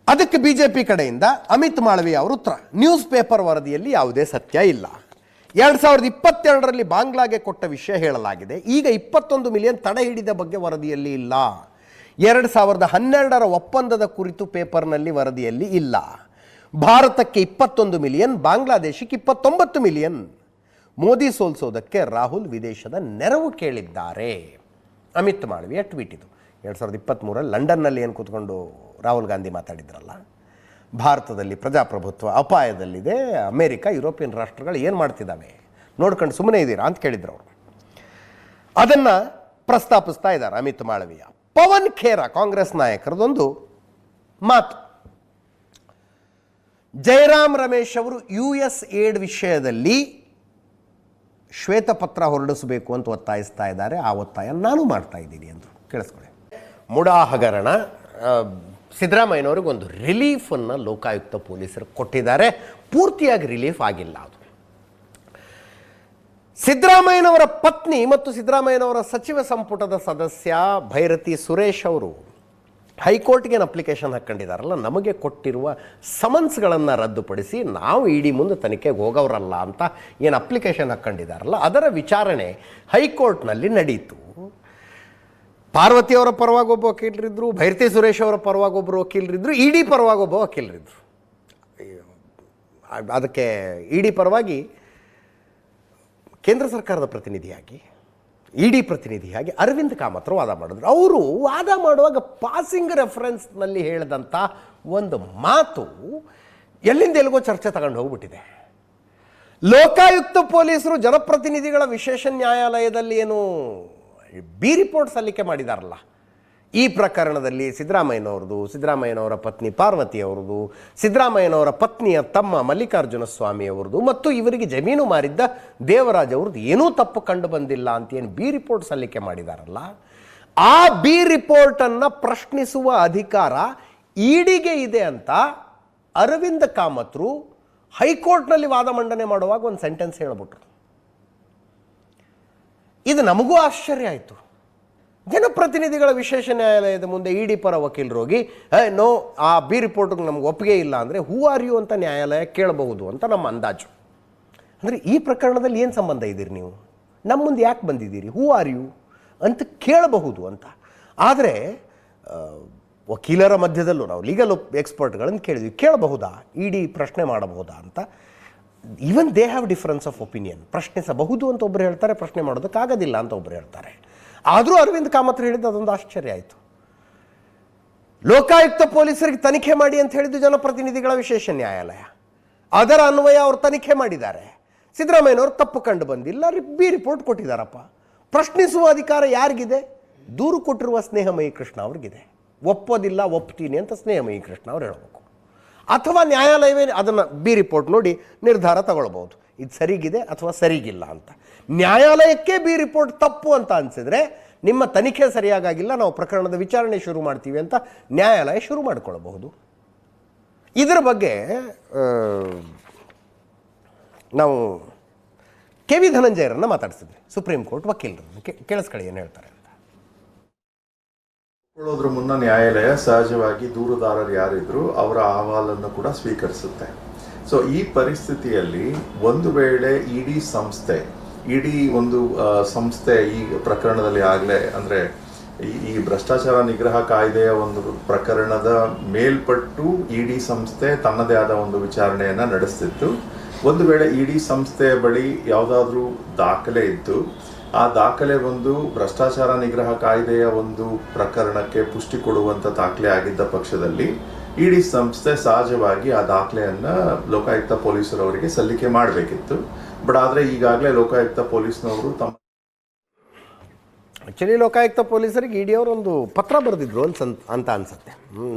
ಅದಕ್ಕೆ ಬಿಜೆಪಿ ಕಡೆಯಿಂದ ಅಮಿತ್ ಮಾಳವಿಯ ಅವರು ಉತ್ತರ. ನ್ಯೂಸ್ ಪೇಪರ್ ವರದಿಯಲ್ಲಿ ಯಾವುದೇ ಸತ್ಯ ಇಲ್ಲ. ಎರಡು ಸಾವಿರದ ಇಪ್ಪತ್ತೆರಡರಲ್ಲಿ ಬಾಂಗ್ಲಾಗೆ ಕೊಟ್ಟ ವಿಷಯ ಹೇಳಲಾಗಿದೆ. ಈಗ ಇಪ್ಪತ್ತೊಂದು ಮಿಲಿಯನ್ ತಡೆ ಹಿಡಿದ ಬಗ್ಗೆ ವರದಿಯಲ್ಲಿ ಇಲ್ಲ. ಎರಡು ಸಾವಿರದ ಹನ್ನೆರಡರ ಒಪ್ಪಂದದ ಕುರಿತು ಪೇಪರ್ನಲ್ಲಿ ವರದಿಯಲ್ಲಿ ಇಲ್ಲ. ಭಾರತಕ್ಕೆ ಇಪ್ಪತ್ತೊಂದು ಮಿಲಿಯನ್, ಬಾಂಗ್ಲಾದೇಶಕ್ಕೆ ಇಪ್ಪತ್ತೊಂಬತ್ತು ಮಿಲಿಯನ್. ಮೋದಿ ಸೋಲಿಸೋದಕ್ಕೆ ರಾಹುಲ್ ವಿದೇಶದ ನೆರವು ಕೇಳಿದ್ದಾರೆ. ಅಮಿತ್ ಮಾಳ್ವಿಯ ಟ್ವೀಟ್ ಇದು. ಎರಡು ಸಾವಿರದ ಇಪ್ಪತ್ತ್ಮೂರಲ್ಲಿ ಲಂಡನ್ನಲ್ಲಿ ಏನು ಕೂತ್ಕೊಂಡು ರಾಹುಲ್ ಗಾಂಧಿ ಮಾತಾಡಿದ್ರಲ್ಲ? ಭಾರತದಲ್ಲಿ ಪ್ರಜಾಪ್ರಭುತ್ವ ಅಪಾಯದಲ್ಲಿದೆ, ಅಮೇರಿಕ, ಯುರೋಪಿಯನ್ ರಾಷ್ಟ್ರಗಳು ಏನು ಮಾಡ್ತಿದ್ದಾವೆ? ನೋಡ್ಕೊಂಡು ಸುಮ್ಮನೆ ಇದ್ದೀರಾ ಅಂತ ಕೇಳಿದ್ರು ಅವರು. ಅದನ್ನು ಪ್ರಸ್ತಾಪಿಸ್ತಾ ಇದ್ದಾರೆ ಅಮಿತ್ ಮಾಳವೀಯ. ಪವನ್ ಖೇರಾ, ಕಾಂಗ್ರೆಸ್ ನಾಯಕರದೊಂದು ಮಾತು. ಜಯರಾಮ್ ರಮೇಶ್ ಅವರು ಯು ಎಸ್ ಏಡ್ ವಿಷಯದಲ್ಲಿ ಶ್ವೇತಪತ್ರ ಹೊರಡಿಸಬೇಕು ಅಂತ ಒತ್ತಾಯಿಸ್ತಾ ಇದ್ದಾರೆ. ಆ ಒತ್ತಾಯ ನಾನು ಮಾಡ್ತಾ ಇದ್ದೀನಿ ಅಂದರು ಕೇಳಿಸ್ಕೊಳ್ಳಿ. ಮುಡಾ ಹಗರಣ ಆ, ಸಿದ್ದರಾಮಯ್ಯನವ್ರಿಗೆ ಒಂದು ರಿಲೀಫನ್ನು ಲೋಕಾಯುಕ್ತ ಪೊಲೀಸರು ಕೊಟ್ಟಿದ್ದಾರೆ. ಪೂರ್ತಿಯಾಗಿ ರಿಲೀಫ್ ಆಗಿಲ್ಲ ಅದು. ಸಿದ್ದರಾಮಯ್ಯನವರ ಪತ್ನಿ ಮತ್ತು ಸಿದ್ದರಾಮಯ್ಯನವರ ಸಚಿವ ಸಂಪುಟದ ಸದಸ್ಯ ಭೈರತಿ ಸುರೇಶ್ ಅವರು ಹೈಕೋರ್ಟ್ಗೆ ಏನು ಅಪ್ಲಿಕೇಶನ್ ಹಾಕ್ಕೊಂಡಿದ್ದಾರಲ್ಲ ನಮಗೆ ಕೊಟ್ಟಿರುವ ಸಮನ್ಸ್ಗಳನ್ನು ರದ್ದುಪಡಿಸಿ ನಾವು ಇಡೀ ಮುಂದೆ ತನಿಖೆಗೆ ಹೋಗೋರಲ್ಲ ಅಂತ ಏನು ಅಪ್ಲಿಕೇಶನ್ ಹಾಕ್ಕೊಂಡಿದ್ದಾರಲ್ಲ ಅದರ ವಿಚಾರಣೆ ಹೈಕೋರ್ಟ್ನಲ್ಲಿ ನಡೀತು. ಪಾರ್ವತಿಯವರ ಪರವಾಗಿ ಒಬ್ಬ ವಕೀಲರಿದ್ದರು ಭೈರತಿ ಸುರೇಶ್ ಅವರ ಪರವಾಗಿ ಒಬ್ಬರು ವಕೀಲರಿದ್ದರು ಇಡಿ ಪರವಾಗಿ ಒಬ್ಬ ವಕೀಲರಿದ್ದರು ಅದಕ್ಕೆ ಇಡಿ ಪರವಾಗಿ ಕೇಂದ್ರ ಸರ್ಕಾರದ ಪ್ರತಿನಿಧಿಯಾಗಿ, ಇಡಿ ಪ್ರತಿನಿಧಿಯಾಗಿ ಅರವಿಂದ್ ಕಾಮತ್ರ ವಾದ ಮಾಡಿದ್ರು. ಅವರು ವಾದ ಮಾಡುವಾಗ ಪಾಸಿಂಗ್ ರೆಫರೆನ್ಸ್ನಲ್ಲಿ ಹೇಳಿದಂಥ ಒಂದು ಮಾತು ಎಲ್ಲಿಂದ ಎಲ್ಲಿಗೋ ಚರ್ಚೆ ತಗೊಂಡು ಹೋಗ್ಬಿಟ್ಟಿದೆ. ಲೋಕಾಯುಕ್ತ ಪೊಲೀಸರು ಜನಪ್ರತಿನಿಧಿಗಳ ವಿಶೇಷ ನ್ಯಾಯಾಲಯದಲ್ಲಿ ಏನು ಬಿ ರಿಪೋರ್ಟ್ ಸಲ್ಲಿಕೆ ಮಾಡಿದಾರಲ್ಲ. ಈ ಪ್ರಕರಣದಲ್ಲಿ ಸಿದ್ದರಾಮಯ್ಯನವ್ರದ್ದು, ಸಿದ್ದರಾಮಯ್ಯನವರ ಪತ್ನಿ ಪಾರ್ವತಿ ಅವ್ರದ್ದು ಸಿದ್ದರಾಮಯ್ಯನವರ ಪತ್ನಿಯ ತಮ್ಮ ಮಲ್ಲಿಕಾರ್ಜುನ ಸ್ವಾಮಿ ಅವರದು ಮತ್ತು ಇವರಿಗೆ ಜಮೀನು ಮಾರಿದ್ದ ದೇವರಾಜ್ ಅವ್ರದ್ದು ಏನೂ ತಪ್ಪು ಕಂಡು ಬಂದಿಲ್ಲ ಅಂತ ಏನು ಬಿ ರಿಪೋರ್ಟ್ ಸಲ್ಲಿಕೆ ಮಾಡಿದಾರಲ್ಲ. ಆ ಬಿ ರಿಪೋರ್ಟನ್ನು ಪ್ರಶ್ನಿಸುವ ಅಧಿಕಾರ ಈಡಿಗೆ ಇದೆ ಅಂತ ಅರವಿಂದ ಕಾಮತ್ರು ಹೈಕೋರ್ಟ್ನಲ್ಲಿ ವಾದ ಮಂಡನೆ ಮಾಡುವಾಗ ಒಂದು ಸೆಂಟೆನ್ಸ್ ಹೇಳ್ಬಿಟ್ರು. ಇದು ನಮಗೂ ಆಶ್ಚರ್ಯ ಆಯಿತು. ಜನಪ್ರತಿನಿಧಿಗಳ ವಿಶೇಷ ನ್ಯಾಯಾಲಯದ ಮುಂದೆ ಇಡಿ ಪರ ವಕೀಲರು ಹೋಗಿ "ಏ, ನೋ ಆ ಬಿ ರಿಪೋರ್ಟ್ಗೆ ನಮ್ಗೆ ಒಪ್ಪಿಗೆ ಇಲ್ಲ ಅಂದರೆ ಹೂ ಆರ್ ಯು ಅಂತ ನ್ಯಾಯಾಲಯ ಕೇಳಬಹುದು ಅಂತ ನಮ್ಮ ಅಂದಾಜು. ಅಂದರೆ ಈ ಪ್ರಕರಣದಲ್ಲಿ ಏನು ಸಂಬಂಧ ಇದ್ದೀರಿ ನೀವು? ನಮ್ಮ ಮುಂದೆ ಯಾಕೆ ಬಂದಿದ್ದೀರಿ? ಹೂ ಆರ್ ಯು ಅಂತ ಕೇಳಬಹುದು ಅಂತ. ಆದರೆ ವಕೀಲರ ಮಧ್ಯದಲ್ಲೂ ನಾವು ಲೀಗಲ್ ಎಕ್ಸ್ಪರ್ಟ್ಗಳನ್ನು ಕೇಳಿದ್ವಿ. ಕೇಳಬಹುದಾ? ಇಡಿ ಪ್ರಶ್ನೆ ಮಾಡಬಹುದಾ ಅಂತ. Even they have difference of opinion ಪ್ರಶ್ನಿಸಬಹುದು ಅಂತ ಒಬ್ಬರು ಹೇಳ್ತಾರೆ, ಪ್ರಶ್ನೆ ಮಾಡೋದಕ್ಕಾಗೋದಿಲ್ಲ ಅಂತ ಒಬ್ಬರು ಹೇಳ್ತಾರೆ. ಆದರೂ ಅರವಿಂದ್ ಕಾಮತ್ ಹೇಳಿದ್ದು ಅದೊಂದು ಆಶ್ಚರ್ಯ ಆಯಿತು. ಲೋಕಾಯುಕ್ತ ಪೊಲೀಸರಿಗೆ ತನಿಖೆ ಮಾಡಿ ಅಂತ ಹೇಳಿದ್ದು ಜನಪ್ರತಿನಿಧಿಗಳ ವಿಶೇಷ ನ್ಯಾಯಾಲಯ. ಅದರ ಅನ್ವಯ ಅವರು ತನಿಖೆ ಮಾಡಿದ್ದಾರೆ. ಸಿದ್ದರಾಮಯ್ಯನವರು ತಪ್ಪು ಕಂಡು ಬಂದಿಲ್ಲ ರಿಬ್ಬಿ ರಿಪೋರ್ಟ್ ಕೊಟ್ಟಿದ್ದಾರಪ್ಪ. ಪ್ರಶ್ನಿಸುವ ಅಧಿಕಾರ ಯಾರಿಗಿದೆ? ದೂರು ಕೊಟ್ಟಿರುವ ಸ್ನೇಹಮಯಿ ಕೃಷ್ಣ ಅವ್ರಿಗಿದೆ. ಒಪ್ಪೋದಿಲ್ಲ, ಒಪ್ತೀನಿ ಅಂತ ಸ್ನೇಹಮಯಿ ಕೃಷ್ಣ ಅವ್ರು ಹೇಳಬೇಕು. ಅಥವಾ ನ್ಯಾಯಾಲಯವೇ ಅದನ್ನು ಬಿ ರಿಪೋರ್ಟ್ ನೋಡಿ ನಿರ್ಧಾರ ತಗೊಳ್ಬೋದು ಇದು ಸರಿಗಿದೆ ಅಥವಾ ಸರಿಗಿಲ್ಲ ಅಂತ. ನ್ಯಾಯಾಲಯಕ್ಕೆ ಬಿ ರಿಪೋರ್ಟ್ ತಪ್ಪು ಅಂತ ಅನಿಸಿದ್ರೆ ನಿಮ್ಮ ತನಿಖೆ ಸರಿಯಾಗಿಲ್ಲ ನಾವು ಪ್ರಕರಣದ ವಿಚಾರಣೆ ಶುರು ಮಾಡ್ತೀವಿ ಅಂತ ನ್ಯಾಯಾಲಯ ಶುರು ಮಾಡಿಕೊಳ್ಳಬಹುದು ಇದರ ಬಗ್ಗೆ ನಾವು ಕೆ ವಿ ಧನಂಜಯರನ್ನು ಮಾತಾಡಿಸಿದ್ವಿ. ಸುಪ್ರೀಂ ಕೋರ್ಟ್ ವಕೀಲರನ್ನು. ಕೇಳಿಸ್ಕೊಳ್ಳಿ ಏನು ಹೇಳ್ತಾರೆ. ಕೊಳ್ಳೋದ್ರ ಮುನ್ನ ನ್ಯಾಯಾಲಯ ಸಹಜವಾಗಿ ದೂರುದಾರರು ಯಾರಿದ್ರು ಅವರ ಅಹವಾಲನ್ನು ಕೂಡ ಸ್ವೀಕರಿಸುತ್ತೆ. ಸೊ ಈ ಪರಿಸ್ಥಿತಿಯಲ್ಲಿ ಒಂದು ವೇಳೆ ಇಡಿ ಸಂಸ್ಥೆ, ಇಡಿ ಒಂದು ಸಂಸ್ಥೆ ಈ ಪ್ರಕರಣದಲ್ಲಿ ಆಗಲೇ ಅಂದ್ರೆ ಈ- ಭ್ರಷ್ಟಾಚಾರ ನಿಗ್ರಹ ಕಾಯ್ದೆಯ ಒಂದು ಪ್ರಕರಣದ ಮೇಲ್ಪಟ್ಟು ಇಡಿ ಸಂಸ್ಥೆ ತನ್ನದೇ ಆದ ಒಂದು ವಿಚಾರಣೆಯನ್ನು ನಡೆಸ್ತಿತ್ತು. ಒಂದು ವೇಳೆ ಇಡಿ ಸಂಸ್ಥೆಯ ಬಳಿ ಯಾವುದಾದ್ರೂ ದಾಖಲೆ ಇದ್ದು ಆ ದಾಖಲೆ ಒಂದು ಭ್ರಷ್ಟಾಚಾರ ನಿಗ್ರಹ ಕಾಯ್ದೆಯ ಒಂದು ಪ್ರಕರಣಕ್ಕೆ ಪುಷ್ಟಿ ಕೊಡುವಂತ ದಾಖಲೆ ಆಗಿದ್ದ ಪಕ್ಷದಲ್ಲಿ ಇಡಿ ಸಂಸ್ಥೆ ಸಹಜವಾಗಿ ಆ ದಾಖಲೆಯನ್ನ ಲೋಕಾಯುಕ್ತ ಪೊಲೀಸರವರಿಗೆ ಸಲ್ಲಿಕೆ ಮಾಡಬೇಕಿತ್ತು. ಬಟ್ ಆದರೆ ಈಗಾಗಲೇ ಲೋಕಾಯುಕ್ತ ಪೊಲೀಸ್ನವರು ತಮ್ಮ ಆ್ಯಕ್ಚುಲಿ ಲೋಕಾಯುಕ್ತ ಪೊಲೀಸರಿಗೆ ಇಡಿ ಒಂದು ಪತ್ರ ಬರೆದಿದ್ರು ಅಂತ ಅಂತ ಅನ್ಸುತ್ತೆ.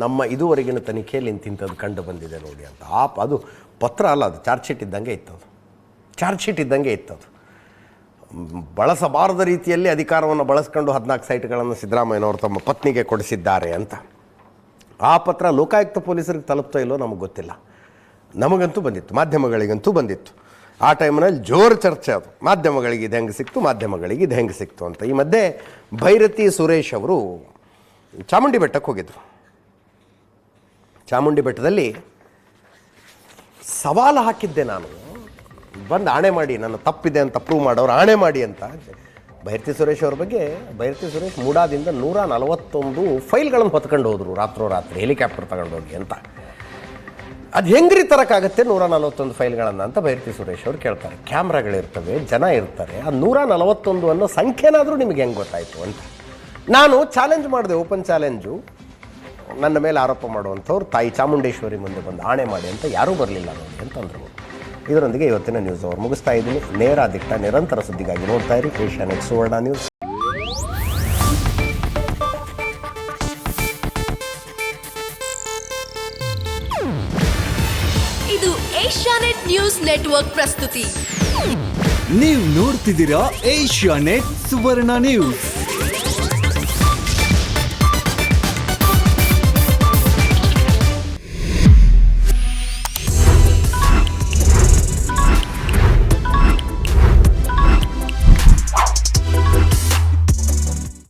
ನಮ್ಮ ಇದುವರೆಗಿನ ತನಿಖೆಯಲ್ಲಿ ಇಂತಿಂಥದ್ದು ಕಂಡು ಬಂದಿದೆ ನೋಡಿ ಅಂತ. ಆ ಅದು ಪತ್ರ ಅಲ್ಲ, ಅದು ಚಾರ್ಜ್ ಶೀಟ್ ಇದ್ದಂಗೆ ಇತ್ತು ಅದು. ಚಾರ್ಜ್ ಶೀಟ್ ಇದ್ದಂಗೆ ಇತ್ತು ಅದು. ಬಳಸಬಾರದ ರೀತಿಯಲ್ಲಿ ಅಧಿಕಾರವನ್ನು ಬಳಸ್ಕೊಂಡು ಹದಿನಾಲ್ಕು ಸೈಟ್ಗಳನ್ನು ಸಿದ್ದರಾಮಯ್ಯನವರು ತಮ್ಮ ಪತ್ನಿಗೆ ಕೊಡಿಸಿದ್ದಾರೆ ಅಂತ. ಆ ಪತ್ರ ಲೋಕಾಯುಕ್ತ ಪೊಲೀಸರಿಗೆ ತಲುಪ್ತೋ ಇಲ್ಲೋ ನಮಗೆ ಗೊತ್ತಿಲ್ಲ. ನಮಗಂತೂ ಬಂದಿತ್ತು, ಮಾಧ್ಯಮಗಳಿಗಂತೂ ಬಂದಿತ್ತು. ಆ ಟೈಮ್ನಲ್ಲಿ ಜೋರು ಚರ್ಚೆ ಅದು. ಮಾಧ್ಯಮಗಳಿಗೆ ಇದು ಹೆಂಗೆ ಸಿಕ್ತು, ಮಾಧ್ಯಮಗಳಿಗೆ ಇದು ಹೆಂಗೆ ಸಿಕ್ತು ಅಂತ. ಈ ಮಧ್ಯೆ ಭೈರತಿ ಸುರೇಶ್ ಅವರು ಚಾಮುಂಡಿ ಬೆಟ್ಟಕ್ಕೆ ಹೋಗಿದ್ರು. ಚಾಮುಂಡಿ ಬೆಟ್ಟದಲ್ಲಿ ಸವಾಲು ಹಾಕಿದ್ದೆ ನಾನು. ಬಂದು ಆಣೆ ಮಾಡಿ, ನನ್ನ ತಪ್ಪಿದೆ ಅಂತ ಪ್ರೂವ್ ಮಾಡೋರು ಆಣೆ ಮಾಡಿ ಅಂತ ಭೈರತಿ ಸುರೇಶ್ ಅವ್ರ ಬಗ್ಗೆ ಭೈರತಿ ಸುರೇಶ್ ಮೂಡಾದಿಂದ ನೂರ ನಲವತ್ತೊಂದು ಫೈಲ್ಗಳನ್ನು ಹೊತ್ಕೊಂಡು ಹೋದರು ರಾತ್ರೋರಾತ್ರಿ, ಹೆಲಿಕಾಪ್ಟರ್ ತಗೊಂಡು ಹೋಗಿ ಅಂತ. ಅದು ಹೆಂಗ್ರಿ ತರಕ್ಕಾಗತ್ತೆ ನೂರ ನಲವತ್ತೊಂದು ಫೈಲ್ಗಳನ್ನು ಅಂತ ಭೈರತಿ ಸುರೇಶ್ ಅವ್ರು ಕೇಳ್ತಾರೆ. ಕ್ಯಾಮ್ರಾಗಳಿರ್ತವೆ, ಜನ ಇರ್ತಾರೆ, ಆ ನೂರ ನಲವತ್ತೊಂದು ಅನ್ನೋ ಸಂಖ್ಯೆನಾದರೂ ನಿಮಗೆ ಹೆಂಗೆ ಗೊತ್ತಾಯಿತು ಅಂತ. ನಾನು ಚಾಲೆಂಜ್ ಮಾಡಿದೆ, ಓಪನ್ ಚಾಲೆಂಜು. ನನ್ನ ಮೇಲೆ ಆರೋಪ ಮಾಡುವಂಥವ್ರು ತಾಯಿ ಚಾಮುಂಡೇಶ್ವರಿ ಮುಂದೆ ಬಂದು ಆಣೆ ಮಾಡಿ ಅಂತ ಯಾರೂ ಬರಲಿಲ್ಲ ನೋಡಿ ಅಂತಂದರು. ಇದರೊಂದಿಗೆ ಇವತ್ತಿನ ನ್ಯೂಸ್ ಅವರು ಮುಗಿಸ್ತಾ ಇದ್ದೀನಿ. ನೇರ ದಿಟ್ಟ ನಿರಂತರ ಸುದ್ದಿಗಾಗಿ ನೋಡ್ತಾ ಇರಿ. ಏಷ್ಯಾನೆಟ್ ಸುವರ್ಣ ನ್ಯೂಸ್ ಇದು ಏಷ್ಯಾನೆಟ್ ನ್ಯೂಸ್ ನೆಟ್ವರ್ಕ್ ಪ್ರಸ್ತುತಿ. ನೀವು ನೋಡ್ತಿದ್ದೀರಾ ಏಷ್ಯಾ ನೆಟ್ ಸುವರ್ಣ ನ್ಯೂಸ್